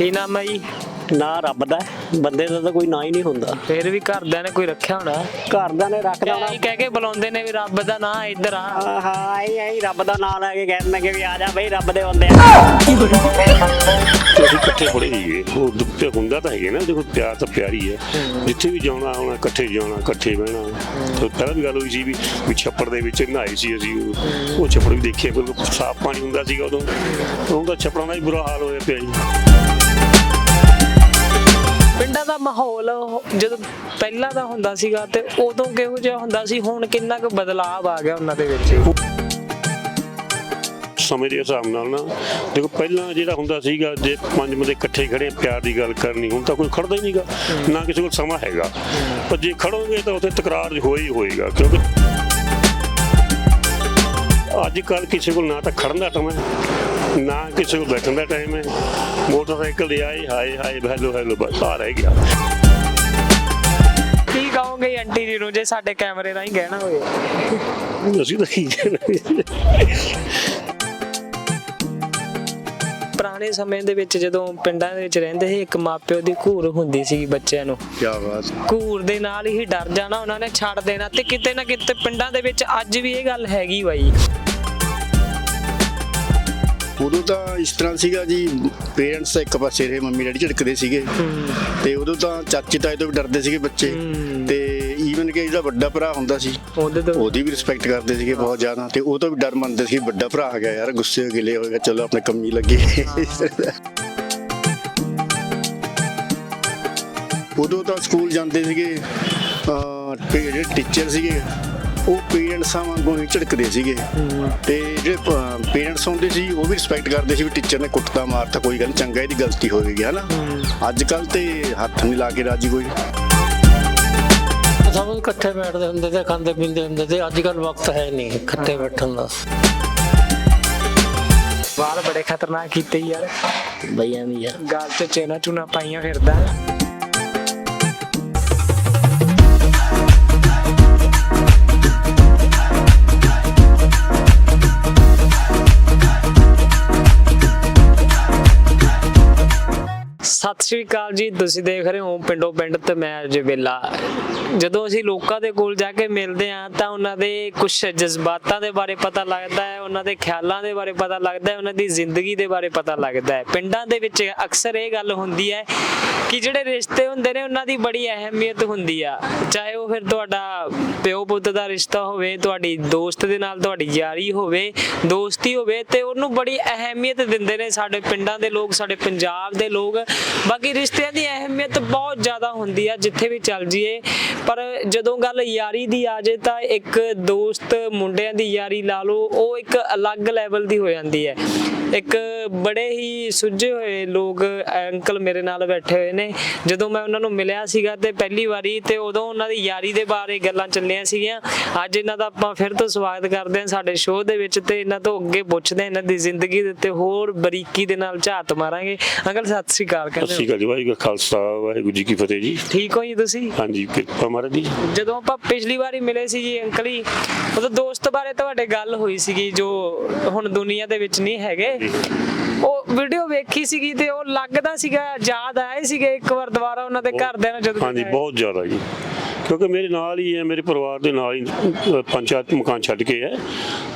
ਕੀ ਨਾਮ ਹੈ ਜੀ? ਨਾ ਰੱਬ ਦਾ ਹੈ, ਬੰਦੇ ਦਾ ਤਾਂ ਕੋਈ ਨਾਂ ਹੀ ਨਹੀਂ ਹੁੰਦਾ। ਫਿਰ ਵੀ ਘਰਦਿਆਂ ਨੇ ਕੋਈ ਰੱਖਿਆ ਹੋਣਾ? ਘਰਦਿਆਂ ਨੇ ਰੱਖਦਾ ਐਂ ਕਹਿ ਕੇ ਬੁਲਾਉਂਦੇ ਨੇ ਵੀ ਰੱਬ ਦਾ ਨਾਂ ਇੱਧਰ ਆ। ਹਾਂ ਹਾਂ ਆਈ ਆਈ ਰੱਬ ਦਾ ਨਾਮ ਲੈ ਕੇ ਕਹਿੰਦੇ ਕਿ ਵੀ ਆ ਜਾ ਬਈ ਰੱਬ ਦੇ ਬੰਦੇ ਆ। ਤੇ ਅਸੀਂ ਇਕੱਠੇ ਪੜੇ ਸੀਗੇ। ਉਹ ਦੁੱਤੇ ਹੁੰਦਾ ਤਾਂ ਹੈਗੇ ਨਾ। ਦੇਖੋ ਪਿਆਰ ਤਾਂ ਪਿਆਰ ਹੀ। ਹੈ ਜਿੱਥੇ ਵੀ ਜਾਣਾ ਆਉਣਾ ਇਕੱਠੇ ਜਾਣਾ ਇਕੱਠੇ ਬਹਿਣਾ। ਤੇ ਪਹਿਲਾਂ ਵੀ ਗੱਲ ਹੋਈ ਸੀ ਵੀ ਵੀ ਛੱਪੜ ਦੇ ਵਿੱਚ ਨਹਾਏ ਸੀ ਅਸੀਂ। ਉਹ ਛੱਪੜ ਵੀ ਦੇਖਿਆ ਬਿਲਕੁਲ ਸਾਫ਼ ਪਾਣੀ ਹੁੰਦਾ ਸੀਗਾ ਉਦੋਂ। ਤਾਂ ਛੱਪੜਾਂ ਦਾ ਹੀ ਬੁਰਾ ਹਾਲ ਹੋਇਆ ਪਿਆ ਜੀ। ਪਿੰਡਾਂ ਦਾ ਮਾਹੌਲ ਜਦੋਂ ਪਹਿਲਾਂ ਦਾ ਹੁੰਦਾ ਸੀਗਾ ਤੇ ਉਦੋਂ ਕਿਹੋ ਜਿਹਾ ਹੁੰਦਾ ਸੀ, ਹੁਣ ਕਿੰਨਾ ਕੁ ਬਦਲਾਅ ਆ ਗਿਆ ਉਹਨਾਂ ਦੇ ਵਿੱਚ? ਸਮੇਂ ਦੇ ਹਿਸਾਬ ਨਾਲ ਨਾ, ਦੇਖੋ ਪਹਿਲਾਂ ਜਿਹੜਾ ਹੁੰਦਾ ਸੀਗਾ, ਜੇ ਪੰਜ ਬੰਦੇ ਇਕੱਠੇ ਖੜੇ ਪਿਆਰ ਦੀ ਗੱਲ ਕਰਨੀ, ਹੁਣ ਤਾਂ ਕੋਈ ਖੜਦਾ ਹੀ ਨਹੀਂਗਾ, ਨਾ ਕਿਸੇ ਕੋਲ ਸਮਾਂ ਹੈਗਾ। ਪਰ ਜੇ ਖੜੋਗੇ ਤਾਂ ਉੱਥੇ ਤਕਰਾਰ ਹੋਈ ਹੋਏਗਾ, ਕਿਉਂਕਿ ਅੱਜ ਕੱਲ ਕਿਸੇ ਕੋਲ ਨਾ ਤਾਂ ਖੜਨ ਦਾ ਸਮਾਂ ਨਾ ਕਿਸੇ ਕੋਲ ਬੈਠਣ ਦਾ ਟਾਈਮ ਹੈ। ਮੋਟਰਸਾਈਕਲ ਦੇ ਆਏ ਹਾਏ ਹਾਏ ਹੈਲੋ ਹੈਲੋ ਬਸ ਆ ਰਹਿ ਗਿਆ। ਕੀ ਕਹੋਗੇ ਆਂਟੀ ਜੀ ਨੂੰ ਜੇ ਸਾਡੇ ਕੈਮਰੇ ਰਾਹੀਂ ਕਹਿਣਾ ਹੋਵੇ ਅਸੀਂ ਤਾਂ ਕੀ ਕਹਿਣਾ। ਪੁਰਾਣੇ ਸਮੇਂ ਦੇ ਵਿੱਚ ਜਦੋਂ ਪਿੰਡਾਂ ਦੇ ਵਿੱਚ ਰਹਿੰਦੇ ਸੀ ਇੱਕ ਮਾਪਿਓ ਦੀ ਘੂਰ ਹੁੰਦੀ ਸੀ ਬੱਚਿਆਂ ਨੂੰ। ਕੀ ਬਾਤ। ਘੂਰ ਦੇ ਨਾਲ ਹੀ ਡਰ ਜਾਣਾ ਉਹਨਾਂ ਨੇ ਛੱਡ ਦੇਣਾ ਤੇ ਕਿਤੇ ਨਾ ਕਿਤੇ ਪਿੰਡਾਂ ਦੇ ਵਿੱਚ ਅੱਜ ਵੀ ਇਹ ਗੱਲ ਹੈਗੀ ਬਾਈ। ਉਦੋਂ ਤਾਂ ਇਸ ਤਰ੍ਹਾਂ ਸੀਗਾ ਜੀ ਪੇਰੈਂਟਸ ਇੱਕ ਪਾਸੇ ਰਹੇ ਮੰਮੀ ਡੈਡੀ ਝਿੜਕਦੇ ਸੀਗੇ। ਤੇ ਉਦੋਂ ਤਾਂ ਚਾਚੇ ਤਾਏ ਤੋਂ ਵੀ ਡਰਦੇ ਸੀਗੇ ਬੱਚੇ। ਤੇ ਈਵਨ ਕਿ ਜਿਹੜਾ ਵੱਡਾ ਭਰਾ ਹੁੰਦਾ ਸੀ ਉਹਦੇ ਵੀ। ਰਿਸਪੈਕਟ ਕਰਦੇ ਸੀਗੇ ਬਹੁਤ ਜ਼ਿਆਦਾ। ਤੇ ਉਹ ਤੋਂ ਵੀ ਡਰ ਮੰਨਦੇ ਸੀ ਵੱਡਾ ਭਰਾ ਆ ਗਿਆ ਯਾਰ ਗੁੱਸੇ ਹੋ ਗਿਲੇ ਹੋਏਗਾ ਚਲੋ ਆਪਣੇ ਕੰਮੀ ਲੱਗੇ। ਉਦੋਂ ਤਾਂ ਸਕੂਲ ਜਾਂਦੇ ਸੀਗੇ ਜਿਹੜੇ ਟੀਚਰ ਸੀਗੇ ਉਹ ਪੇਰੈਂਟਸਾਂ ਵਾਂਗੂ ਹੀ ਝਿੜਕਦੇ ਸੀਗੇ। ਤੇ ਜਿਹੜੇ ਪੇਰੈਂਟਸ ਹੁੰਦੇ ਸੀ ਉਹ ਵੀ ਰਿਸਪੈਕਟ ਕਰਦੇ ਸੀ ਵੀ ਟੀਚਰ ਨੇ ਕੁੱਟਦਾ ਮਾਰਤਾ ਕੋਈ ਗੱਲ ਚੰਗਾ ਇਹਦੀ ਗਲਤੀ ਹੋਵੇਗੀ ਹਨਾ? ਅੱਜ ਕੱਲ ਤੇ ਹੱਥ ਨਹੀਂ ਲਾ ਕੇ ਰਾਜੀ ਕੋਈ। ਸਭ ਇਕੱਠੇ ਬੈਠਦੇ ਹੁੰਦੇ ਤੇ ਖਾਂਦੇ ਪੀਂਦੇ ਹੁੰਦੇ ਤੇ ਅੱਜ ਕੱਲ ਵਕਤ ਹੈ ਨਹੀਂ ਇਕੱਠੇ ਬੈਠਣ ਦਾ। ਵਾਲ ਬੜੇ ਖਤਰਨਾਕ ਕੀਤੇ ਯਾਰ। ਬਈਆਂ ਦੀ ਆ ਗਾਲ ਚ ਚੇਨਾ ਚੂਨਾ ਪਾਈਆਂ ਫਿਰਦਾ। ਸ਼੍ਰੀ ਅਕਾਲ ਜੀ, ਤੁਸੀਂ ਦੇਖ ਰਹੇ ਹੋ ਪਿੰਡੋ ਪਿੰਡ ਤੇ ਮੈਂ ਅਜੇ ਵੇਲਾ ਜਦੋਂ ਅਸੀਂ ਲੋਕਾਂ ਦੇ ਕੋਲ ਜਾ ਕੇ ਮਿਲਦੇ ਹਾਂ, ਤਾਂ ਉਹਨਾਂ ਦੇ ਕੁਝ ਜਜ਼ਬਾਤਾਂ ਦੇ ਬਾਰੇ ਪਤਾ ਲੱਗਦਾ ਹੈ, ਉਹਨਾਂ ਦੇ ਖਿਆਲਾਂ ਦੇ ਬਾਰੇ ਪਤਾ ਲੱਗਦਾ ਹੈ, ਉਹਨਾਂ ਦੀ ਜ਼ਿੰਦਗੀ ਦੇ ਬਾਰੇ ਪਤਾ ਲੱਗਦਾ ਹੈ। ਪਿੰਡਾਂ ਦੇ ਵਿੱਚ ਅਕਸਰ ਇਹ ਗੱਲ ਹੁੰਦੀ ਹੈ ਕਿ ਜਿਹੜੇ ਰਿਸ਼ਤੇ ਹੁੰਦੇ ਨੇ, ਉਹਨਾਂ ਦੀ ਬੜੀ ਅਹਿਮੀਅਤ ਹੁੰਦੀ ਆ। ਚਾਹੇ ਉਹ ਫਿਰ ਤੁਹਾਡਾ ਪਿਓ ਪੁੱਤ ਦਾ ਰਿਸ਼ਤਾ ਹੋਵੇ, ਤੁਹਾਡੀ ਦੋਸਤ ਦੇ ਨਾਲ ਤੁਹਾਡੀ ਯਾਰੀ ਹੋਵੇ, ਦੋਸਤੀ ਹੋਵੇ, ਤੇ ਉਹਨੂੰ ਬੜੀ ਅਹਿਮੀਅਤ ਦਿੰਦੇ ਨੇ ਸਾਡੇ ਪਿੰਡਾਂ ਦੇ ਲੋਕ, ਸਾਡੇ ਪੰਜਾਬ ਦੇ ਲੋਕ। ਬਾਕੀ ਰਿਸ਼ਤਿਆਂ ਦੀ ਅਹਿਮੀਅਤ ਬਹੁਤ ਜ਼ਿਆਦਾ ਹੁੰਦੀ ਆ, ਜਿੱਥੇ ਵੀ ਚੱਲ ਜੀਏ ਪਰ ਜਦੋਂ ਗੱਲ ਯਾਰੀ ਦੀ ਆ ਜੇ ਤਾਂ ਇੱਕ ਦੋਸਤ ਮੁੰਡਿਆਂ ਦੀ ਯਾਰੀ ਲਾ ਲਓ, ਉਹ ਇੱਕ ਅਲੱਗ ਲੈਵਲ ਦੀ ਹੋ ਜਾਂਦੀ ਹੈ। ਇੱਕ ਬੜੇ ਹੀ ਸੁੱਜੇ ਹੋਏ ਲੋਕ ਅੰਕਲ ਮੇਰੇ ਨਾਲ ਬੈਠੇ ਹੋਏ ਨੇ। ਜਦੋਂ ਮੈਂ ਉਹਨਾਂ ਨੂੰ ਮਿਲਿਆ ਸੀਗਾ ਤੇ ਪਹਿਲੀ ਵਾਰੀ ਤੇ ਉਦੋਂ ਉਹਨਾਂ ਦੀ ਯਾਰੀ ਦੇ ਬਾਰੇ ਗੱਲਾਂ ਚੱਲੀਆਂ ਸੀਗੀਆਂ। ਅੱਜ ਇਹਨਾਂ ਦਾ ਆਪਾਂ ਫਿਰ ਤੋਂ ਸਵਾਗਤ ਕਰਦੇ ਹਾਂ ਸਾਡੇ ਸ਼ੋਅ ਦੇ ਵਿੱਚ ਤੇ ਇਹਨਾਂ ਤੋਂ ਅੱਗੇ ਪੁੱਛਦੇ ਹਾਂ ਇਹਨਾਂ ਦੀ ਜ਼ਿੰਦਗੀ ਦੇ ਉੱਤੇ ਹੋਰ ਬਰੀਕੀ ਦੇ ਨਾਲ ਝਾਤ ਮਾਰਾਂਗੇ। ਅੰਕਲ ਸਤਿ ਸ੍ਰੀ ਅਕਾਲ ਸਤਿ ਕਹਿੰਦੇ ਸ਼੍ਰੀ ਅਕਾਲ ਜੀ ਵਾਹਿਗੁਰੂ ਖਾਲਸਾ ਵਾਹਿਗੁਰੂ ਜੀ ਕੀ ਫਤਿਹ ਜੀ। ਠੀਕ ਹੋ ਜੀ ਤੁਸੀਂ? ਹਾਂਜੀ ਕਿਰਪਾ ਮਹਾਰਾਜ ਜੀ। ਜਦੋਂ ਆਪਾਂ ਪਿਛਲੀ ਵਾਰੀ ਮਿਲੇ ਸੀ ਜੀ ਅੰਕਲ ਜੀ ਉਦੋਂ ਦੋਸਤ ਬਾਰੇ ਤੁਹਾਡੇ ਗੱਲ ਹੋਈ ਸੀਗੀ ਜੋ ਹੁਣ ਦੁਨੀਆ ਦੇ ਵਿੱਚ ਨਹੀਂ ਹੈਗੇ। ਉਹ ਵੀਡੀਓ ਵੇਖੀ ਸੀਗੀ ਤੇ ਉਹ ਲੱਗਦਾ ਸੀਗਾ ਯਾਦ ਆਏ ਸੀਗੇ ਇੱਕ ਵਾਰ ਦੁਬਾਰਾ ਉਹਨਾਂ ਦੇ ਘਰਦਿਆਂ ਨਾਲ ਜਦੋਂ ਹਾਂਜੀ। ਬਹੁਤ ਜ਼ਿਆਦਾ ਜੀ। ਕਿਉਂਕਿ ਮੇਰੇ ਨਾਲ ਹੀ ਹੈ ਮੇਰੇ ਪਰਿਵਾਰ ਦੇ ਨਾਲ ਹੀ ਪੰਜ ਚਾਰ ਮਕਾਨ ਛੱਡ ਕੇ ਹੈ।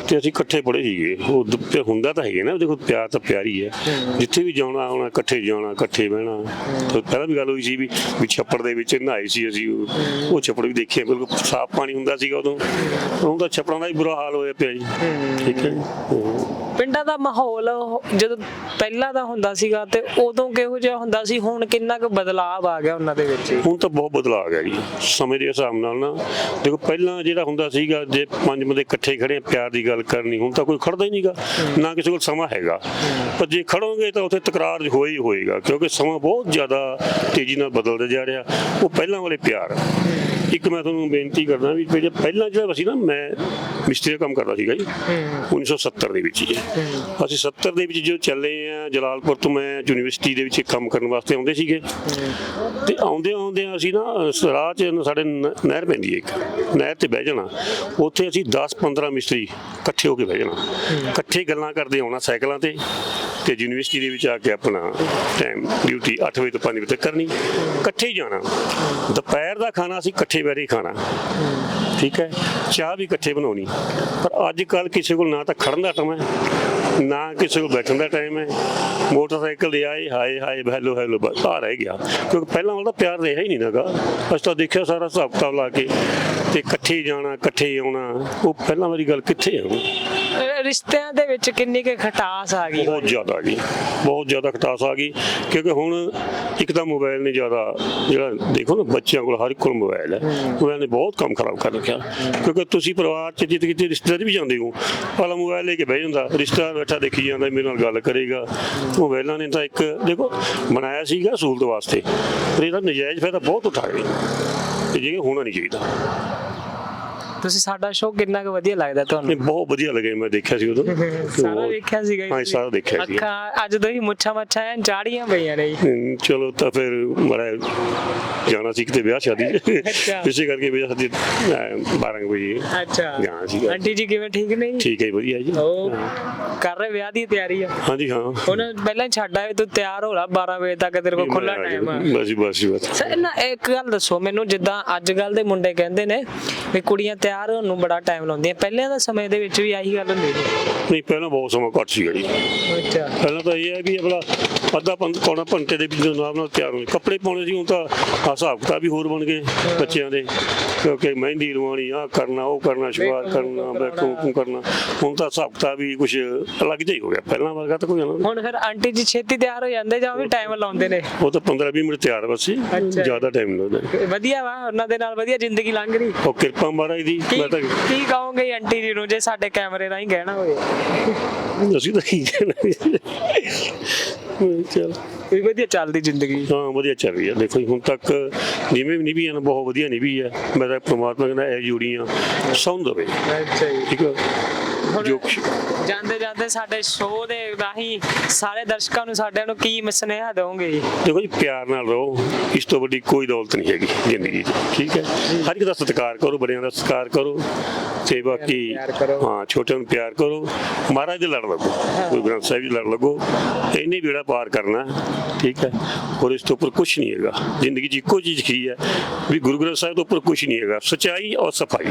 ਤੇ ਅਸੀਂ ਇਕੱਠੇ ਪੜੇ ਸੀਗੇ। ਉਹ ਦੁ- ਤੇ ਹੁੰਦਾ ਤਾਂ ਹੈਗੇ ਨਾ ਦੇਖੋ ਪਿਆਰ ਤਾਂ ਪਿਆਰ ਹੀ ਜਿੱਥੇ ਵੀ ਜਾਣਾ ਆਉਣਾ ਇਕੱਠੇ ਜਾਣਾ ਇਕੱਠੇ ਬਹਿਣਾ। ਤੇ ਪਹਿਲਾਂ ਵੀ ਗੱਲ ਹੋਈ ਸੀ ਵੀ ਵੀ ਛੱਪੜ ਦੇ ਵਿੱਚ ਨਹਾਏ ਸੀ ਅਸੀਂ ਉਹ- ਉਹ ਛੱਪੜ ਵੀ ਦੇਖਿਆ ਬਿਲਕੁਲ ਸਾਫ਼ ਪਾਣੀ ਹੁੰਦਾ ਸੀਗਾ ਉਦੋਂ। ਉਦੋਂ ਤਾਂ ਛੱਪੜਾਂ ਦਾ ਹੀ ਬੁਰਾ ਹਾਲ ਹੋਇਆ ਪਿਆ ਜੀ। ਠੀਕ ਹੈ ਜੀ। ਹਾਂ। ਪਿੰਡਾਂ ਦਾ ਮਾਹੌਲ ਜਦੋਂ ਪਹਿਲਾਂ ਦਾ ਹੁੰਦਾ ਸੀਗਾ ਤੇ ਉਦੋਂ ਕਿਹੋ ਜਿਹਾ ਹੁੰਦਾ ਸੀ ਹੁਣ ਕਿੰਨਾ ਕੁ ਬਦਲਾਅ ਆ ਗਿਆ ਉਹਨਾਂ ਦੇ ਵਿੱਚ? ਹੁਣ ਤਾਂ ਬਹੁਤ ਬਦਲਾਅ ਆ ਗਿਆ ਜੀ। ਸਮੇਂ ਦੇ ਹਿਸਾਬ ਨਾਲ ਨਾ ਦੇਖੋ ਪਹਿਲਾਂ ਜਿਹੜਾ ਹੁੰਦਾ ਸੀਗਾ ਜੇ ਪੰਜ ਬੰਦੇ ਇਕੱਠੇ ਖੜੇ ਆ, ਪਿਆਰ ਦੀ ਗੱਲ ਗੱਲ ਕਰਨੀ, ਹੁਣ ਤਾਂ ਕੋਈ ਖੜਦਾ ਹੀ ਨਹੀਂਗਾ ਨਾ ਕਿਸੇ ਕੋਲ ਸਮਾਂ ਹੈਗਾ। ਪਰ ਜੇ ਖੜੋਗੇ ਤਾਂ ਉੱਥੇ ਤਕਰਾਰ ਹੋਈ ਹੋਏਗਾ, ਕਿਉਂਕਿ ਸਮਾਂ ਬਹੁਤ ਜ਼ਿਆਦਾ ਤੇਜ਼ੀ ਨਾਲ ਬਦਲਦਾ ਜਾ ਰਿਹਾ, ਉਹ ਪਹਿਲਾਂ ਵਾਲੇ ਪਿਆਰ। ਇੱਕ ਮੈਂ ਤੁਹਾਨੂੰ ਬੇਨਤੀ ਕਰਦਾ ਵੀ ਜਿਹੜੇ ਪਹਿਲਾਂ ਜਿਹੜਾ ਸੀ ਨਾ ਮੈਂ ਮਿਸਤਰੀ ਦਾ ਕੰਮ ਕਰਦਾ ਸੀਗਾ ਜੀ 1970 ਦੇ ਵਿੱਚ ਜੀ ਅਸੀਂ 70 ਦੇ ਵਿੱਚ ਜੋ ਚੱਲੇ ਆ ਜਲਾਲਪੁਰ ਤੋਂ ਮੈਂ ਯੂਨੀਵਰਸਿਟੀ ਦੇ ਵਿੱਚ ਕੰਮ ਕਰਨ ਵਾਸਤੇ ਆਉਂਦੇ ਸੀਗੇ। ਤੇ ਆਉਂਦੇ ਆਉਂਦੇ ਅਸੀਂ ਨਾ ਰਾਹ 'ਚ ਸਾਡੇ ਨਹਿਰ ਪੈਂਦੀ ਹੈ ਇੱਕ ਨਹਿਰ ਤੇ ਬਹਿ ਜਾਣਾ। ਉੱਥੇ ਅਸੀਂ 10 15 ਮਿਸਤਰੀ ਇਕੱਠੇ ਹੋ ਕੇ ਬਹਿ ਜਾਣਾ। ਇਕੱਠੇ ਗੱਲਾਂ ਕਰਦੇ ਆਉਣਾ ਸਾਈਕਲਾਂ ਤੇ ਤੇ ਯੂਨੀਵਰਸਿਟੀ ਦੇ ਵਿੱਚ ਆ ਕੇ ਆਪਣਾ ਟਾਈਮ ਡਿਊਟੀ 8 ਵਜੇ ਤੋਂ 5 ਵਜੇ ਤੱਕ ਕਰਨੀ। ਇਕੱਠੇ ਹੀ ਜਾਣਾ। ਦੁਪਹਿਰ ਦਾ ਖਾਣਾ ਅਸੀਂ ਇਕੱਠੇ ਬੈਠ ਖਾਣਾ। ਠੀਕ ਹੈ? ਚਾਹ ਵੀ ਇਕੱਠੇ ਬਣਾਉਣੀ। ਪਰ ਅੱਜ ਕੱਲ ਕਿਸੇ ਕੋਲ ਨਾ ਤਾਂ ਖੜਨ ਦਾ ਟਾਈਮ ਹੈ, ਨਾ ਕਿਸੇ ਕੋਲ ਬੈਠਣ ਦਾ ਟਾਈਮ ਹੈ। ਮੋਟਰਸਾਈਕਲ ਦੇ ਆਏ, ਹਾਏ ਹਾਏ ਹੈਲੋ ਹੈਲੋ ਬਸ ਆ ਰਹਿ ਗਿਆ। ਕਿਉਂਕਿ ਪਹਿਲਾਂ ਵਾਲਾ ਪਿਆਰ ਰਿਹਾ ਹੀ ਨਹੀਂ ਨਗਾ ਅਸੀਂ ਤਾਂ ਦੇਖਿਆ ਸਾਰਾ ਹਿਸਾਬ ਕਿਤਾਬ ਲਾ ਕੇ ਤੇ ਇਕੱਠੇ ਜਾਣਾ, ਇਕੱਠੇ ਆਉਣਾ, ਉਹ ਪਹਿਲਾਂ ਵਾਲੀ ਗੱਲ ਕਿੱਥੇ ਹੈ ਰਿਸ਼ਤਿਆਂ ਦੇ ਵਿੱਚ ਕਿੰਨੀ ਕੁ ਖਟਾਸ ਆ ਗਈ? ਬਹੁਤ ਜ਼ਿਆਦਾ ਗਈ ਬਹੁਤ ਜ਼ਿਆਦਾ ਖਟਾਸ ਆ ਗਈ। ਕਿਉਂਕਿ ਹੁਣ ਇੱਕ ਤਾਂ ਮੋਬਾਈਲ ਨੇ ਜ਼ਿਆਦਾ ਜਿਹੜਾ ਦੇਖੋ ਨਾ ਬੱਚਿਆਂ ਕੋਲ ਹਰ ਇੱਕ ਕੋਲ ਮੋਬਾਈਲ ਹੈ। ਮੋਬਾਈਲ ਨੇ ਬਹੁਤ ਕੰਮ ਖਰਾਬ ਕਰ ਰੱਖਿਆ। ਕਿਉਂਕਿ ਤੁਸੀਂ ਪਰਿਵਾਰ ਚ ਜਿੱਤ ਕਿਤੇ ਰਿਸ਼ਤੇਦਾਰ ਵੀ ਜਾਂਦੇ ਹੋ। ਵਾਲਾ ਮੋਬਾਈਲ ਲੈ ਕੇ ਬਹਿ ਜਾਂਦਾ। ਰਿਸ਼ਤੇਦਾਰ ਬੈਠਾ ਦੇਖੀ ਜਾਂਦਾ ਮੇਰੇ ਨਾਲ ਗੱਲ ਕਰੇਗਾ। ਮੋਬਾਈਲਾਂ ਨੇ ਤਾਂ ਇੱਕ ਦੇਖੋ ਬਣਾਇਆ ਸੀਗਾ ਸਹੂਲਤ ਵਾਸਤੇ। ਪਰ ਇਹਦਾ ਨਜਾਇਜ਼ ਫਾਇਦਾ ਬਹੁਤ ਉਠਾ ਗਏ। ਤੇ ਜਿਹੜੇ ਹੋਣਾ ਨਹੀਂ ਚਾਹੀਦਾ। ਤੁਸੀਂ ਸਾਡਾ ਸ਼ੋਅ ਕਿੰਨਾ ਕੁ ਵਧੀਆ ਲੱਗਦਾ ਤੁਹਾਨੂੰ? ਬਹੁਤ ਵਧੀਆ ਲੱਗਿਆ ਮੈਂ ਦੇਖਿਆ ਸੀ ਉਦੋਂ। ਸਾਰਾ ਵੇਖਿਆ ਸੀਗਾ ਹਾਂ? ਸਾਰਾ ਦੇਖਿਆ ਸੀ ਅੱਖਾਂ ਅੱਜ ਤੋਂ ਹੀ ਮੁੱਛਾਂ ਮੱਛਾਂ ਐਨ ਚਾੜੀਆਂ ਪਈਆਂ ਨੇ ਚਲੋ ਤਾਂ ਫਿਰ ਮੜਾ ਜਾਣਾ ਸੀ ਕਿਤੇ ਵਿਆਹ ਸ਼ਾਦੀ। ਇਸੇ ਕਰਕੇ ਵਿਆਹ ਸ਼ਾਦੀ 12 ਵਜੇ ਅੱਛਾ। ਜਾਣਾ ਸੀਗਾ। ਆਂਟੀ ਜੀ ਕਿਵੇਂ ਠੀਕ ਨੇ ਜੀ? ਠੀਕ ਹੈ ਵਧੀਆ ਜੀ। ਕਰ ਰਹੇ ਵਿਆਹ ਦੀ ਤਿਆਰੀ ਆ? ਹਾਂਜੀ ਹਾਂ। ਉਹਨਾਂ ਪਹਿਲਾਂ ਹੀ ਛੱਡ ਆਏ ਤੂੰ ਤਿਆਰ ਹੋ ਲਾ 12 ਵਜੇ ਤੱਕ ਤੇਰੇ ਕੋਲ ਖੁੱਲਾ ਟਾਈਮ ਆ ਬਸ ਜੀ, ਬਸ ਜੀ, ਬਸ। ਸਰ ਨਾ ਇੱਕ ਗੱਲ ਦੱਸੋ ਮੈਨੂੰ ਜਿੱਦਾਂ ਅੱਜ ਕੱਲ ਦੇ ਮੁੰਡੇ ਕਹਿੰਦੇ ਨੇ ਵੀ ਕੁੜੀਆਂ ਤਿਆਰ ਹੋਣ ਨੂੰ ਬੜਾ ਟਾਈਮ ਲਾਉਂਦੀਆਂ। ਪਹਿਲਾਂ ਦੇ ਸਮੇਂ ਦੇ ਵਿੱਚ ਵੀ ਆਹੀ ਗੱਲ ਹੁੰਦੀ ਸੀ। ਨਹੀਂ ਪਹਿਲਾਂ ਬਹੁਤ ਸਮਾਂ ਘੱਟ ਸੀਗਾ ਜੀ ਅੱਛਾ। ਪਹਿਲਾਂ ਤਾਂ ਇਹ ਹੈ ਵੀ ਅਗਲਾ ਅੱਧਾ ਪੰਜ ਪੌਣਾ ਘੰਟੇ ਦੇ ਵਿੱਚ ਨਾਲ ਨਾਲ ਤਿਆਰ ਹੋ ਜਾਏ। ਕੱਪੜੇ ਪਾਉਣੇ ਸੀ ਹੁਣ ਤਾਂ ਹਿਸਾਬ ਕਿਤਾਬ ਵੀ ਹੋਰ ਬਣ ਗਏ ਬੱਚਿਆਂ ਦੇ। ਕਿਉਂਕਿ ਮਹਿੰਦੀ ਲਵਾਉਣੀ ਆ ਕਰਨਾ ਉਹ ਕਰਨਾ ਸ਼ੁਆਰ ਕਰਨਾ ਬੈਕੂ ਕਰਨਾ। ਹੁਣ ਤਾਂ ਹਿਸਾਬ ਕਿਤਾਬ ਵੀ ਕੁਝ ਅਲੱਗ ਜਿਹਾ ਹੀ ਹੋ ਗਿਆ। ਪਹਿਲਾਂ ਵਰਗਾ ਤਾਂ ਕੋਈ ਨਾ ਹੁਣ ਫਿਰ ਆਂਟੀ ਜੀ ਛੇਤੀ ਤਿਆਰ ਹੋ ਜਾਂਦੇ ਜਾਂ ਉਹ ਵੀ ਟਾਈਮ ਲਾਉਂਦੇ ਨੇ? ਉਹ ਤਾਂ 15 20 ਮਿੰਟ ਤਿਆਰ ਬਸ ਸੀ। ਜ਼ਿਆਦਾ ਟਾਈਮ ਲੱਗਦਾ ਵਧੀਆ ਵਾ ਉਹਨਾਂ ਦੇ ਨਾਲ ਵਧੀਆ ਜ਼ਿੰਦਗੀ ਲੰਘ ਰਹੀ ਉਹ ਕਿਰਪਾ ਮਹਾਰਾਜ ਦੀ ਕੀ ਮੈਂ ਤਾਂ ਕੀ ਕਹੋਗੇ ਆਂਟੀ ਜੀ ਨੂੰ ਜੇ ਸਾਡੇ ਕੈਮਰੇ ਰਾਹੀਂ ਕਹਿਣਾ ਹੋਵੇ ਅਸੀਂ ਤਾਂ ਕੀ ਕਹਿਣਾ ਚਲ। ਵੀ ਵਧੀਆ ਚੱਲਦੀ ਜ਼ਿੰਦਗੀ। ਹਾਂ ਵਧੀਆ ਚੱਲ ਰਹੀ ਹੈ ਦੇਖੋ ਜੀ, ਹੁਣ ਤੱਕ ਜਿਵੇਂ ਵੀ ਨਿਭੀ ਹੈ ਨਾ ਬਹੁਤ ਵਧੀਆ ਨਿਭੀ ਹੈ ਮੈਂ ਤਾਂ ਪ੍ਰਮਾਤਮਾ ਕਹਿੰਦਾ ਇਹ ਜੁੜੀਆਂ ਸੌਂ ਦਵੇ। ਅੱਛਾ ਜੀ। ਠੀਕ ਹੈ ਜੋ ਕੁਛ- ਜਾਂਦੇ ਜਾਂਦੇ ਸਾਡੇ ਸ਼ੋਅ ਦੇ ਰਾਹੀਂ ਸਾਰੇ ਦਰਸ਼ਕਾਂ ਨੂੰ ਸਾਡਿਆਂ ਨੂੰ ਕੀ ਸੁਨੇਹਾ ਦਿਓਗੇ ਜੀ? ਦੇਖੋ ਜੀ ਪਿਆਰ ਨਾਲ ਰਹੋ। ਇਸ ਤੋਂ ਵੱਡੀ ਕੋਈ ਦੌਲਤ ਨਹੀਂ ਹੈਗੀ ਜ਼ਿੰਦਗੀ 'ਚ ਠੀਕ ਹੈ? ਹਰ ਇੱਕ ਦਾ ਸਤਿਕਾਰ ਕਰੋ ਬੜਿਆਂ ਦਾ ਸਤਿਕਾਰ ਕਰੋ ਤੇ ਬਾਕੀ। ਹਾਂ ਛੋਟਿਆਂ ਨੂੰ ਪਿਆਰ ਕਰੋ। ਮਹਾਰਾਜ ਦੇ ਲੜ ਲੱਗੋ ਗੁਰੂ ਗ੍ਰੰਥ ਸਾਹਿਬ ਜੀ ਲੜ ਲੱਗੋ। ਇੰਨੀ ਬੇੜਾ ਪਾਰ ਕਰਨਾ ਠੀਕ ਹੈ? ਹੋਰ ਇਸ ਤੋਂ ਉੱਪਰ ਕੁਝ ਨਹੀਂ ਹੈਗਾ। ਜ਼ਿੰਦਗੀ 'ਚ ਇੱਕੋ ਚੀਜ਼ ਕੀ ਹੈ? ਵੀ ਗੁਰੂ ਗ੍ਰੰਥ ਸਾਹਿਬ ਤੋਂ ਉੱਪਰ ਕੁਝ ਨਹੀਂ ਹੈਗਾ। ਸਚਾਈ ਔਰ ਸਫ਼ਾਈ।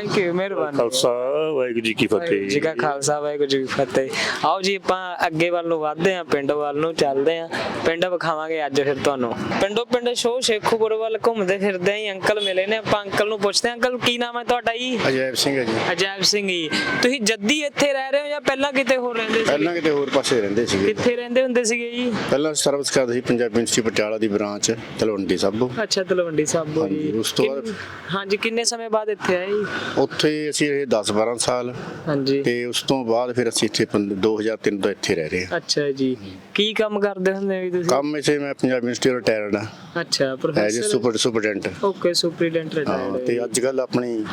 ਥੈਂਕ ਯੂ ਮਿਹਰਬਾਨੀ। ਖਾਲਸਾ ਵਾਹਿਗੁਰੂ ਜੀ ਕੀ ਫਤਿਹ ਜੀ ਕਾ ਖਾਲਸਾ ਵਾਹਿਗੁਰੂ ਜੀ ਕੀ ਫਤਿਹ। ਆਓ ਜੀ ਆਪਾਂ ਅੱਗੇ ਵੱਲ ਨੂੰ ਵਧਦੇ ਆਂ ਪਿੰਡ ਵੱਲ ਨੂੰ ਚੱਲਦੇ ਆਂ ਪਿੰਡ ਵਿਖਾਵਾਂਗੇ ਅੱਜ ਫਿਰ ਤੁਹਾਨੂੰ। ਪਿੰਡੋ ਪਿੰਡ ਸ਼ੋਅ ਸ਼ੇਖੂਪੁਰ ਵੱਲ ਘੁੰਮਦੇ ਫਿਰਦੇ ਆਂ ਅੰਕਲ ਮਿਲੇ ਨੇ। ਆਪਾਂ ਅੰਕਲ ਨੂੰ ਪੁੱਛਦੇ ਆਂ ਅੰਕਲ ਕੀ ਨਾਮ ਹੈ ਤੁਹਾਡਾ ਜੀ? ਅਜੈਬ ਸਿੰਘ ਹੈ ਜੀ। ਅਜੈਬ ਸਿੰਘ ਜੀ। ਤੁਸੀਂ ਜੱਦੀ ਇੱਥੇ ਰਹਿ ਰਹੇ ਹੋ ਜਾਂ ਪਹਿਲਾਂ ਕਿਤੇ ਹੋਰ ਰਹਿੰਦੇ ਸੀ ਪਹਿਲਾਂ ਕਿਤੇ ਹੋਰ ਪਾਸੇ ਰਹਿੰਦੇ ਸੀਗੇ। ਕਿੱਥੇ ਰਹਿੰਦੇ ਹੁੰਦੇ ਸੀਗੇ ਜੀ? ਪਹਿਲਾਂ ਸਰਵਿਸ ਕਰਦੇ ਸੀ ਪੰਜਾਬ ਯੂਨੀਵਰਸਿਟੀ ਪਟਿਆਲਾ ਦੀ ਬ੍ਰਾਂਚ ਤਲਵੰਡੀ ਸਾਬੋ। ਅੱਛਾ ਤਲਵੰਡੀ ਸਾਬੋ ਜੀ। ਹਾਂਜੀ, ਉਸ ਤੋਂ ਬਾਅਦ- ਕਿੰਨ- ਹਾਂਜੀ ਕਿੰਨੇ ਸਮੇਂ ਬਾਅਦ ਇੱਥੇ ਆਏ ਜੀ? ਉੱਥੇ ਅਸੀਂ ਰਹੇ 10 12 ਸਾਲ ਹਾਂਜੀ। ਤੇ ਉਸ ਤੋਂ ਬਾਅਦ ਫਿਰ ਅਸੀਂ ਇੱਥੇ ਪੰਦ- 2003 ਤੋਂ ਇੱਥੇ ਰਹਿ ਰਹੇ ਹਾਂ। ਅੱਛਾ ਜੀ। ਕੀ ਕੰਮ ਕਰਦੇ ਹੁੰਦੇ ਵੀ ਤੁਸੀਂ? ਕੰਮ ਇਸੇ ਮੈਂ ਪੰਜਾਬ ਯੂਨੀਵਰਸਿਟੀ ਰਿਟਾਇਰਡ ਹਾਂ। ਅੱਛਾ as professor super superintendent okay superintendent retired ਤੇ ਅੱਜ ਕੱਲ ਆਪਣੀ